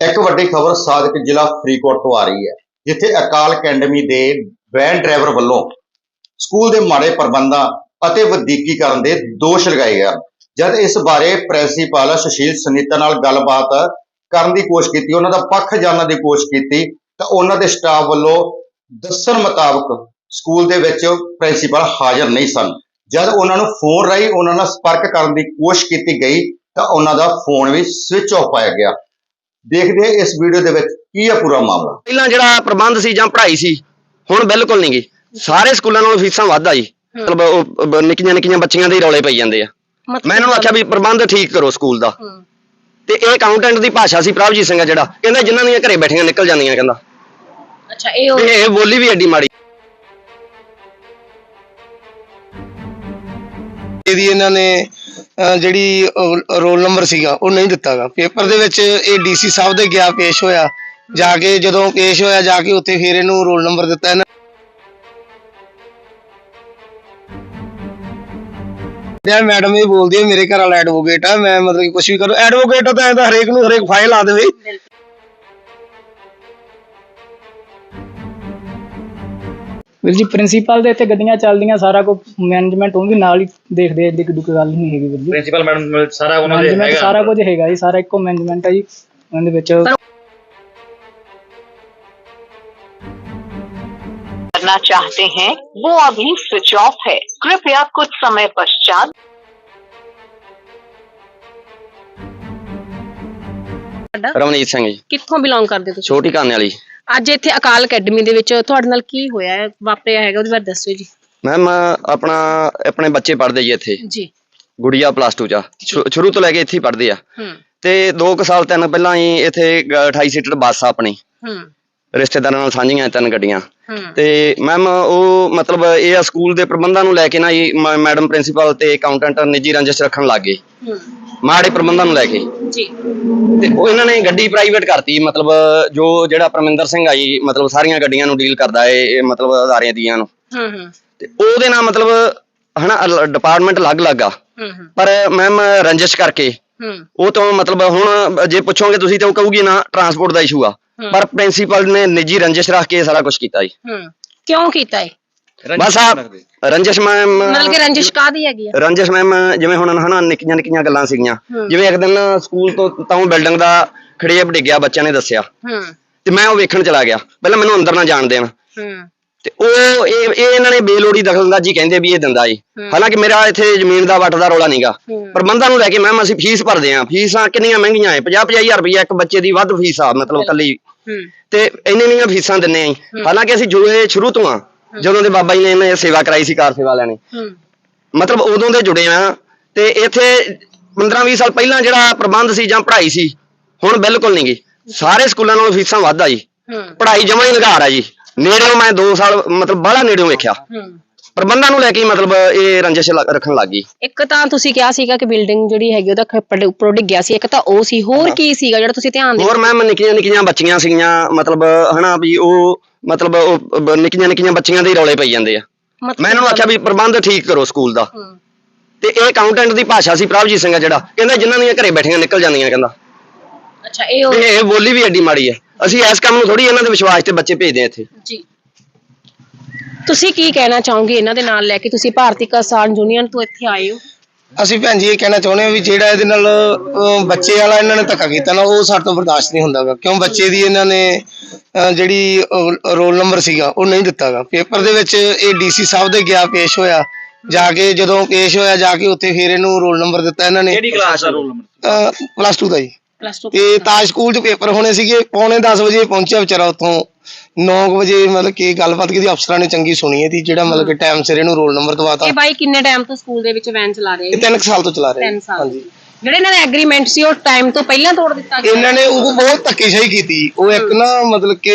ਇੱਕ ਵੱਡੀ ਖਬਰ ਸਾਦਕ ਜ਼ਿਲ੍ਹਾ ਫਰੀਦਕੋਟ ਤੋਂ ਆ ਰਹੀ ਹੈ, ਜਿੱਥੇ ਅਕਾਲ ਅਕੈਡਮੀ ਦੇ ਵੈਨ ਡਰਾਈਵਰ ਵੱਲੋਂ ਸਕੂਲ ਦੇ ਮਾੜੇ ਪ੍ਰਬੰਧਾਂ ਅਤੇ ਵਧੀਕੀਕਰਨ ਦੇ ਦੋਸ਼ ਲਗਾਏ ਗਏ ਜਦ ਇਸ ਬਾਰੇ ਪ੍ਰਿੰਸੀਪਲ ਸੁਸ਼ੀਲ ਸੁਨੀਤਾ ਨਾਲ ਗੱਲਬਾਤ ਕਰਨ ਦੀ ਕੋਸ਼ਿਸ਼ ਕੀਤੀ, ਉਹਨਾਂ ਦਾ ਪੱਖ ਜਾਣਨ ਦੀ ਕੋਸ਼ਿਸ਼ ਕੀਤੀ, ਤਾਂ ਉਹਨਾਂ ਦੇ ਸਟਾਫ ਵੱਲੋਂ ਦੱਸਣ ਮੁਤਾਬਕ ਸਕੂਲ ਦੇ ਵਿੱਚ ਪ੍ਰਿੰਸੀਪਲ ਹਾਜ਼ਰ ਨਹੀਂ ਸਨ। ਜਦ ਉਹਨਾਂ ਨੂੰ ਫੋਨ ਰਾਹੀਂ ਉਹਨਾਂ ਨਾਲ ਸੰਪਰਕ ਕਰਨ ਦੀ ਕੋਸ਼ਿਸ਼ ਕੀਤੀ ਗਈ, ਤਾਂ ਉਹਨਾਂ ਦਾ ਫੋਨ ਵੀ ਸਵਿਚ ਆਫ ਪਾਇਆ ਗਿਆ। ਦੇਖਦੇ ਹਾਂ ਇਸ ਵੀਡੀਓ ਦੇ ਵਿੱਚ ਕੀ ਹੈ ਪੂਰਾ ਮਾਮਲਾ। ਪਹਿਲਾਂ ਜਿਹੜਾ ਪ੍ਰਬੰਧ ਸੀ ਜਾਂ ਪੜ੍ਹਾਈ ਸੀ ਹੁਣ ਬਿਲਕੁਲ ਨਹੀਂ ਗੀ। ਸਾਰੇ ਸਕੂਲਾਂ ਨਾਲੋਂ ਫੀਸਾਂ ਵੱਧ ਆ ਜੀ ਮਤਲਬ ਉਹ ਬ- ਨਿੱਕੀਆਂ ਨਿੱਕੀਆਂ ਬੱਚੀਆਂ ਦੇ ਹੀ ਰੌਲੇ ਪਈ ਜਾਂਦੇ ਆ। ਮੈਂ ਇਹਨਾਂ ਨੂੰ ਆਖਿਆ ਵੀ ਪ੍ਰਬੰਧ ਠੀਕ ਕਰੋ ਸਕੂਲ ਦਾ। ਹੂੰ। ਤੇ ਇਹ ਅਕਾਊਂਟੈਂਟ ਦੀ ਭਾਸ਼ਾ ਸੀ ਪ੍ਰਭਜੀਤ ਸਿੰਘ ਆ ਜਿਹੜਾ। ਕਹਿੰਦਾ ਜਿਨ੍ਹਾਂ ਦੀਆਂ ਘਰੇ ਬੈਠੀਆਂ ਨਿਕਲ ਜਾਂਦੀਆਂ ਕਹਿੰਦਾ। ਅੱਛਾ ਇਹ ਉਹ ਇਹ ਬੋਲੀ ਵੀ ਐਡੀ ਮਾੜੀ। ਇਹਦੀ ਇਹਨਾਂ ਨੇ ਜਿਹੜੀ ਰੋਲ ਨੰਬਰ ਸੀਗਾ, ਉਹ ਨਹੀਂ ਦਿੱਤਾਗਾ। ਪੇਪਰ ਦੇ ਵਿੱਚ ਇਹ ਡੀਸੀ ਸਾਹਿਬ ਦੇ ਗਿਆ, ਪੇਸ਼ ਹੋਇਆ। ਜਾ ਕੇ ਜਦੋਂ ਪੇਸ਼ ਹੋਇਆ, ਜਾ ਕੇ ਉੱਥੇ ਫਿਰ ਇਹਨੂੰ ਰੋਲ ਨੰਬਰ ਦਿੱਤਾ ਇਹਨਾਂ ਯਾਰ ਮੈਡਮ, ਇਹ ਬੋਲਦੀ ਹੈ, ਮੇਰੇ ਘਰ ਵਾਲਾ ਐਡਵੋਕੇਟ ਆ। ਮੈਂ ਮਤਲਬ ਕੁਝ ਵੀ ਕਰੋ। ਐਡਵੋਕੇਟ ਤਾਂ ਐਂ ਤਾਂ ਹਰੇਕ ਨੂੰ ਹਰੇਕ ਫਾਈਲ ਆ ਦੇਵੇ। ਵੀਰ ਜੀ ਪ੍ਰਿੰਸੀਪਲ ਦੇ ਇੱਥੇ ਗੱਡੀਆਂ ਚੱਲਦੀਆਂ ਸਾਰਾ ਕੁਝ ਮੈਨੇਜਮੈਂਟ ਉਹ ਵੀ ਨਾਲ ਹੀ ਦੇਖਦੇ ਐ ਏਡੀ ਕੋਈ ਗੱਲ ਨਹੀਂ ਹੈਗੀ ਵੀਰ ਜੀ ਪ੍ਰਿੰਸੀਪਲ ਮੈਡਮ ਸਾਰਾ ਉਹਨਾਂ ਦੇ ਮੈਨੇਜਮੈਂਟ ਹੈਗਾ ਸਾਰਾ ਕੁਝ ਹੈਗਾ ਜੀ ਸਾਰਾ ਇੱਕੋ ਮੈਨੇਜਮੈਂਟ ਹੈ ਜੀ ਉਹਦੇ ਵਿੱਚ करना चाहते हैं वो अभी स्विच ऑफ है कृपया कुछ समय पश्चात ਰਵਨੀਤ ਸਿੰਘ ਜੀ ਕਿੱਥੋਂ ਬਿਲੋਂਗ ਕਰਦੇ ਤੁਸੀਂ ਛੋਟੀ ਕਾਨੇ ਵਾਲੀ ਅੱਜ ਇੱਥੇ ਅਕਾਲ ਅਕੈਡਮੀ ਦੇ ਵਿੱਚ ਤੁਹਾਡੇ ਨਾਲ ਕੀ ਹੋਇਆ ਹੈ? ਵਾਪਰਿਆ ਹੈਗਾ ਉਹਦੇ ਬਾਰੇ ਦੱਸਿਓ ਜੀ। ਮੈਮ ਆਪਣਾ ਆਪਣੇ ਬੱਚੇ ਪੜ੍ਹਦੇ ਜੀ ਇੱਥੇ। ਜੀ। ਗੁੜੀਆ ਪਲੱਸ 2 ਚ ਆ। ਸ਼ੁ- ਸ਼ੁਰੂ ਤੋਂ ਲੈ ਕੇ ਇੱਥੇ ਹੀ ਪੜ੍ਹਦੇ ਆ। ਹੂੰ। ਤੇ 2 ਸਾਲ ਤਿੰਨ ਪਹਿਲਾਂ ਹੀ ਇੱਥੇ ਗ- 28 ਸੀਟਰ ਬੱਸ ਆ ਆਪਣੀ। ਹੂੰ। ਰਿਸ਼ਤੇਦਾਰਾਂ ਨਾਲ ਸਾਂਝੀਆਂ ਤਿੰਨ ਗੱਡੀਆਂ। ਤੇ ਮੈਮ ਉਹ ਮਤਲਬ ਇਹ ਆ ਸਕੂਲ ਦੇ ਪ੍ਰਬੰਧਾਂ ਨੂੰ ਲੈ ਕੇ ਨਾ ਜੀ ਮੈਡਮ ਪ੍ਰਿੰਸੀਪਲ ਤੇ ਅਕਾਊਂਟੈਂਟ ਨਿੱਜੀ ਰੰਜਿਸ਼ ਰੱਖਣ ਲੱਗ ਗਏ। ਮਾੜੇ ਪ੍ਰਬੰਧਾਂ ਨੂੰ ਲੈ ਕੇ। ਜੀ। ਤੇ ਉਹ ਇਹਨਾਂ ਨੇ ਗੱਡੀ ਪ੍ਰਾਈਵੇਟ ਕਰਤੀ ਮਤਲਬ ਜੋ ਜਿਹੜਾ ਪਰਮਿੰਦਰ ਸਿੰਘ ਆ ਜੀ ਮਤਲਬ ਸਾਰੀਆਂ ਗੱਡੀਆਂ ਨੂੰ ਡੀਲ ਕਰਦਾ ਏ ਇਹ ਮਤਲਬ ਅਦਾਰਿਆਂ ਦੀਆਂ ਨੂੰ। ਹੂੰ ਹੂੰ। ਤੇ ਉਹਦੇ ਨਾਲ ਮਤਲਬ ਹਨਾ ਡਿਪਾਰਟਮੈਂਟ ਅਲੱਗ-ਅਲੱਗ ਆ। ਪਰ ਮੈਮ ਰੰਜਿਸ਼ ਕਰਕੇ। ਉਹ ਤੋਂ ਮਤਲਬ ਹੁਣ ਜੇ ਪੁੱਛੋਗੇ ਤੁਸੀਂ ਤਾਂ ਉਹ ਕਹੂਗੀ ਨਾ ਟਰਾਂਸਪੋਰਟ ਦਾ ਇਸ਼ੂ ਆ। ਪਰ ਪ੍ਰਿੰਸੀਪਲ ਨੇ ਨਿੱਜੀ ਰੰਜਿਸ਼ ਰੱਖ ਕੇ ਇਹ ਸਾਰਾ ਕੁਝ ਕੀਤਾ ਜੀ। ਹੂੰ। ਕਿਉਂ ਕੀਤਾ ਹੈ ਬਸ ਆ ਰੰਜਿਸ਼ ਮੈਮ ਮਤਲਬ ਕਿ ਰੰਜਿਸ਼ ਕਾਦੀ ਹੈਗੀ ਆ? ਰੰਜਿਸ਼ ਮੈਮ ਜਿਵੇਂ ਹੁਣ ਹਨਾ ਨਿੱਕੀਆਂ ਨਿੱਕੀਆਂ ਗੱਲਾਂ ਸੀਗੀਆਂ। ਜਿਵੇਂ ਇੱਕ ਦਿਨ ਸਕੂਲ ਤੋਂ ਤਾਂ ਬਿਲਡਿੰਗ ਦਾ ਖੜੇਪ ਡਿੱਗਿਆ ਬੱਚਿਆਂ ਨੇ ਦੱਸਿਆ। ਹੂੰ। ਤੇ ਮੈਂ ਉਹ ਵੇਖਣ ਚਲਾ ਗਿਆ। ਪਹਿਲਾਂ ਮੈਨੂੰ ਅੰਦਰ ਨਾ ਜਾਣ ਦੇਣ। ਹੂੰ। ਤੇ ਉਹ ਇਹ ਇਹ ਇਹਨਾਂ ਨੇ ਬੇਲੋੜੀ ਦਖਲਅੰਦਾਜ਼ੀ ਕਹਿੰਦੇ ਵੀ ਇਹ ਦਿੰਦਾ ਜੀ ਹੂੰ। ਹਾਲਾਂਕਿ ਮੇਰਾ ਇੱਥੇ ਜ਼ਮੀਨ ਦਾ ਵੱਟ ਦਾ ਰੌਲਾ ਨਹੀਂਗਾ। ਪ੍ਰਬੰਧਾਂ ਨੂੰ ਲੈ ਕੇ ਮੈਮ ਅਸੀਂ ਫੀਸ ਭਰਦੇ ਆਂ। ਫੀਸਾਂ ਕਿੰਨੀਆਂ ਮਹਿੰਗੀਆਂ ਐ 50 ਹਜ਼ਾਰ ਰੁਪਏ ਇੱਕ ਬੱਚੇ ਦੀ ਵੱਧ ਫੀਸ ਆ ਮਤਲਬ ਕੱਲੀ ਹੂੰ। ਤੇ ਇੰਨੀ ਇੰਨੀਆਂ ਫੀਸਾਂ ਦਿੰਨੇ ਆਂ। ਹਾਲਾਂਕਿ ਅਸੀਂ ਜੁੜੇ ਸ਼ੁਰੂ ਤੋਂ ਆ ਜਦੋਂ ਦੇ ਬਾਬਾ ਜੀ ਨੇ ਇਹਨੇ ਸੇਵਾ ਕਰਾਈ ਸੀ ਕਾਰ ਸੇਵਾ ਵਾਲਿਆਂ ਨੇ। ਹੂੰ। ਮਤਲਬ ਉਦੋਂ ਦੇ ਜੁੜੇ ਆ ਤੇ ਇੱਥੇ 15 20 ਸਾਲ ਪਹਿਲਾਂ ਜਿਹੜਾ ਪ੍ਰਬੰਧ ਸੀ ਜਾਂ ਪੜ੍ਹਾਈ ਸੀ ਹੁਣ ਬਿਲਕੁਲ ਨਹੀਂ ਗੀ। ਸਾਰੇ ਸਕੂਲਾਂ ਨਾਲੋਂ ਫੀਸਾਂ ਵੱਧ ਆ ਜੀ। ਪੜ੍ਹਾਈ ਜਮਾਂ ਹੀ ਨਿਗਾਰ ਆ ਜੀ। ਨੇੜਿਓਂ ਮੈਂ 2 ਸਾਲ ਮਤਲਬ ਬਾਹਲਾ ਨੇੜਿਓਂ ਵੇਖਿਆ। ਹੂੰ। ਪ੍ਰਬੰਧਾਂ ਨੂੰ ਲੈ ਕੇ ਹੀ ਮਤਲਬ ਇਹ ਰੰਜਿਸ਼ ਲ- ਰੱਖਣ ਲੱਗ ਗਈ। ਇੱਕ ਤਾਂ ਤੁਸੀਂ ਕਿਹਾ ਸੀਗਾ ਕਿ ਬਿਲਡਿੰਗ ਜਿਹੜੀ ਹੈਗੀ ਉਹਦਾ ਖੱਪੜ ਉੱਪਰੋਂ ਡਿੱਗਿਆ ਸੀ ਇੱਕ ਤਾਂ ਉਹ ਸੀ। ਹੋਰ ਕੀ ਸੀਗਾ ਜਿਹੜਾ ਤੁਸੀਂ ਧਿਆਨ ਹੋਰ ਦਿੱਤਾ? ਮੈਮ ਨਿੱਕੀਆਂ ਨਿੱਕੀਆਂ ਬੱਚੀਆਂ ਸੀਗੀਆਂ ਮਤਲਬ ਹਨਾ ਵੀ ਉਹ ਮਤਲਬ ਉਹ ਬ- ਨਿੱਕੀਆਂ ਨਿੱਕੀਆਂ ਬੱਚੀਆਂ ਦੇ ਹੀ ਰੌਲੇ ਪਈ ਜਾਂਦੇ ਆ। ਮੈਂ ਇਹਨਾਂ ਨੂੰ ਆਖਿਆ ਵੀ ਪ੍ਰਬੰਧ ਠੀਕ ਕਰੋ ਸਕੂਲ ਦਾ। ਹੂੰ। ਤੇ ਇਹ ਅਕਾਊਂਟੈਂਟ ਦੀ ਭਾਸ਼ਾ ਸੀ ਪ੍ਰਭਜੀਤ ਸਿੰਘ ਆ ਜਿਹੜਾ। ਕਹਿੰਦਾ ਜਿਨ੍ਹਾਂ ਦੀਆਂ ਘਰੇ ਬੈਠੀਆਂ ਨਿਕਲ ਜਾਂਦੀਆਂ ਕਹਿੰਦਾ। ਅੱਛਾ ਇਹ ਉਹ ਇਹ ਬੋਲੀ ਵੀ ਐਡੀ ਮਾੜੀ ਹੈ ਅਸੀਂ ਇਸ ਕੰਮ ਨੂੰ ਥੋੜੀ ਇਹਨਾਂ ਦੇ ਵਿਸ਼ਵਾਸ ਤੇ ਬੱਚੇ ਭੇਜਦੇ ਆ ਇੱਥੇ। ਜੀ। ਤੁਸੀਂ ਕੀ ਕਹਿਣਾ ਚਾਹੋਗੇ ਇਹਨਾਂ ਦੇ ਨਾਲ ਲੈ ਕੇ? ਤੁਸੀਂ ਭਾਰਤੀ ਕਿਸਾਨ ਯੂਨੀਅਨ ਤੋਂ ਇੱਥੇ ਆਏ ਹੋ। ਅਸੀਂ ਭੈਣ ਜੀ ਇਹ ਕਹਿਣਾ ਚਾਹੁੰਦੇ ਹਾਂ ਵੀ ਜਿਹੜਾ ਇਹਦੇ ਨਾਲ ਅਹ, ਬੱਚੇ ਵਾਲਾ ਇਹਨਾਂ ਨੇ ਧੱਕਾ ਕੀਤਾ ਨਾ ਉਹ ਸਾਡੇ ਤੋਂ ਬਰਦਾਸ਼ਤ ਨਹੀਂ ਹੁੰਦਾਗਾ ਕਿਉਂ? ਬੱਚੇ ਦੀ ਇਹਨਾਂ ਨੇ ਅਹ, ਜਿਹੜੀ ਰੋਲ ਨੰਬਰ ਸੀਗਾ ਉਹ ਨਹੀਂ ਦਿੱਤਾਗਾ ਪੇਪਰ ਦੇ ਵਿੱਚ ਇਹ ਡੀਸੀ ਸਾਹਿਬ ਦੇ ਗਿਆ ਪੇਸ਼ ਹੋਇਆ। ਜਾ ਕੇ ਜਦੋਂ ਪੇਸ਼ ਹੋਇਆ ਜਾ ਕੇ ਉੱਥੇ ਫਿਰ ਇਹਨੂੰ ਰੋਲ ਨੰਬਰ ਦਿੱਤਾ ਇਹਨਾਂ ਨੇ। ਕਿਹੜੀ ਕਲਾਸ ਦਾ ਰੋਲ ਨੰਬਰ? ਪਲੱਸ 2 ਦਾ ਜੀ। ਪਲੱਸ 2 ਤੇ ਤਾਜ ਸਕੂਲ 'ਚ ਪੇਪਰ ਹੋਣੇ ਸੀਗੇ ਪੌਣੇ 10 ਵਜੇ ਪਹੁੰਚਿਆ ਵਿਚਾਰਾ ਉੱਥੋਂ। 9 ਵਜੇ ਮਤਲਬ ਕਿ ਗੱਲਬਾਤ ਕੀਤੀ ਅਫਸਰਾਂ ਨੇ ਚੰਗੀ ਸੁਣੀ ਹੈ ਦੀ ਜਿਹੜਾ ਮਤਲਬ ਕਿ ਟਾਈਮ ਸਿਰ ਇਹਨੂੰ ਰੋਲ ਨੰਬਰ ਦਵਾਤਾ। ਇਹ ਬਾਈ ਕਿੰਨੇ ਟਾਈਮ ਤੋਂ ਸਕੂਲ ਦੇ ਵਿੱਚ ਵੈਨ ਚਲਾ ਰਹੇ ਇਹ ਤਿੰਨ ਕੁ ਸਾਲ ਤੋਂ ਚਲਾ ਰਹੇ। ਸਾਲ। ਹਾਂਜੀ। ਜਿਹੜੇ ਇਹਨਾਂ ਦਾ ਐਗਰੀਮੈਂਟ ਸੀ ਉਹ ਟਾਈਮ ਤੋਂ ਪਹਿਲਾਂ ਤੋੜ ਦਿੱਤਾ ਗਿਆ। ਇਹਨਾਂ ਨੇ ਉਹ ਬਹੁਤ ਧੱਕੇਸ਼ਾਹੀ ਕੀਤੀ। ਉਹ ਇੱਕ ਨਾ ਮਤਲਬ ਕਿ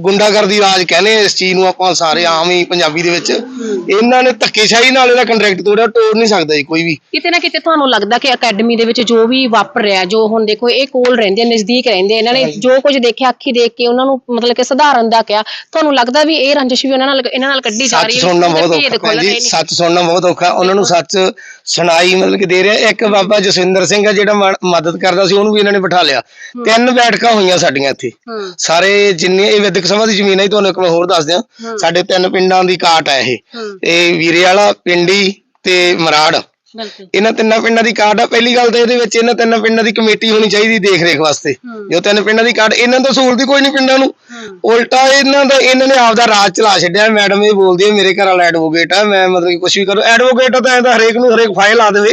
ਗੁੰਡਾਗਰਦੀ ਰਾਜ ਕਹਿੰਦੇ ਇਸ ਚੀਜ਼ ਨੂੰ ਆਪਾਂ ਸਾਰੇ ਆਮ ਹੀ ਪੰਜਾਬੀ ਦੇ ਵਿੱਚ। ਇਹਨਾਂ ਨੇ ਧੱਕੇਸ਼ਾਹੀ ਨਾਲ ਇਹਦਾ ਕੰਟਰੈਕਟ ਤੋੜਿਆ ਤੋੜ ਨਹੀਂ ਸਕਦਾ ਜੀ ਕੋਈ ਵੀ। ਕਿਤੇ ਨਾ ਕਿਤੇ ਤੁਹਾਨੂੰ ਲੱਗਦਾ ਕਿ ਅਕੈਡਮੀ ਦੇ ਵਿੱਚ ਜੋ ਵੀ ਵਾਪਰ ਰਿਹਾ ਜੋ ਹੁਣ ਦੇਖੋ ਇਹ ਕੋਲ ਰਹਿੰਦੇ ਆ, ਨਜ਼ਦੀਕ ਰਹਿੰਦੇ ਇਹਨਾਂ ਨੇ ਜੋ ਕੁਝ ਦੇਖਿਆ ਅੱਖੀ ਦੇਖ ਕੇ ਉਹਨਾਂ ਨੂੰ ਮਤਲਬ ਕਿ ਸੁਧਾਰਨ ਦਾ ਕਿਹਾ। ਤੁਹਾਨੂੰ ਲੱਗਦਾ ਵੀ ਇਹ ਰੰਜਿਸ਼ ਵੀ ਉਹਨਾਂ ਨਾਲ ਇਹਨਾਂ ਨਾਲ ਕੱਢੀ ਜਾ ਸੱਚ ਰਹੀ ਹੈ ਸੁਣਨਾ ਉਹਦੇ ਬਹੁਤ ਔਖਾ ਜੀ। ਸੱਚ ਸੁਣਨਾ ਬਹੁਤ ਔਖਾ ਉਹਨਾਂ ਨੂੰ ਸੱਚ ਸੁਣਾਈ ਮਤਲਬ ਕਿ ਦੇ ਰਿਹਾ। ਇੱਕ ਬਾਬਾ ਜਸਵਿੰਦਰ ਰਵਿੰਦਰ ਸਿੰਘ ਆ ਜਿਹੜਾ ਮਦਦ ਕਰਦਾ ਸੀ ਉਹਨੂੰ ਵੀ ਇਹਨਾਂ ਨੇ ਬਿਠਾ ਲਿਆ। ਤਿੰਨ ਬੈਠਕਾਂ ਹੋਈਆਂ ਸਾਡੀਆਂ ਇੱਥੇ। ਹੂੰ। ਸਾਰੇ ਜਿੰਨੇ ਇਹ ਵਿਦਿਅਕ ਸਭਾ ਦੀ ਜ਼ਮੀਨ ਹੈ ਜੀ, ਤੁਹਾਨੂੰ ਇੱਕ ਮੈਂ ਹੋਰ ਦੱਸ ਦਿਆਂ। ਸਾਡੇ ਤਿੰਨ ਪਿੰਡਾਂ ਦੀ ਕਾਟ ਹੈ ਇਹ। ਹੂੰ। ਇਹ ਵੀਰੇ ਵਾਲਾ ਪਿੰਡੀ ਤੇ ਮਰਾੜ। ਬਿਲਕੁਲ। ਇਹਨਾਂ ਤਿੰਨਾਂ ਪਿੰਡਾਂ ਦੀ ਕਾਰਡ ਆ ਪਹਿਲੀ ਗੱਲ ਤਾਂ ਇਹਦੇ ਵਿੱਚ ਇਹਨਾਂ ਤਿੰਨਾਂ ਪਿੰਡਾਂ ਦੀ ਕਮੇਟੀ ਹੋਣੀ ਚਾਹੀਦੀ ਦੇਖ ਰੇਖ ਵਾਸਤੇ। ਜੋ ਤਿੰਨ ਪਿੰਡਾਂ ਦੀ ਕਾਰਡ ਇਹਨਾਂ ਤੋਂ ਸਹੂਲਤ ਹੀ ਕੋਈ ਨਹੀਂ ਪਿੰਡਾਂ ਨੂੰ। ਉਲਟਾ ਇਹਨਾਂ ਦਾ ਇਹਨਾਂ ਨੇ ਆਪਦਾ ਰਾਜ ਚਲਾ ਛੱਡਿਆ। ਮੈਡਮ ਇਹ ਬੋਲਦੀ ਹੈ ਮੇਰੇ ਘਰ ਵਾਲਾ ਐਡਵੋਕੇਟ ਆ ਮੈਂ ਮਤਲਬ ਕਿ ਕੁਝ ਵੀ ਕਰੂੰ। ਐਡਵੋਕੇਟ ਤਾਂ ਐਂ ਹਰੇਕ ਨੂੰ ਹਰੇਕ ਫਾਈਲ ਲਾ ਦੇਵੇ।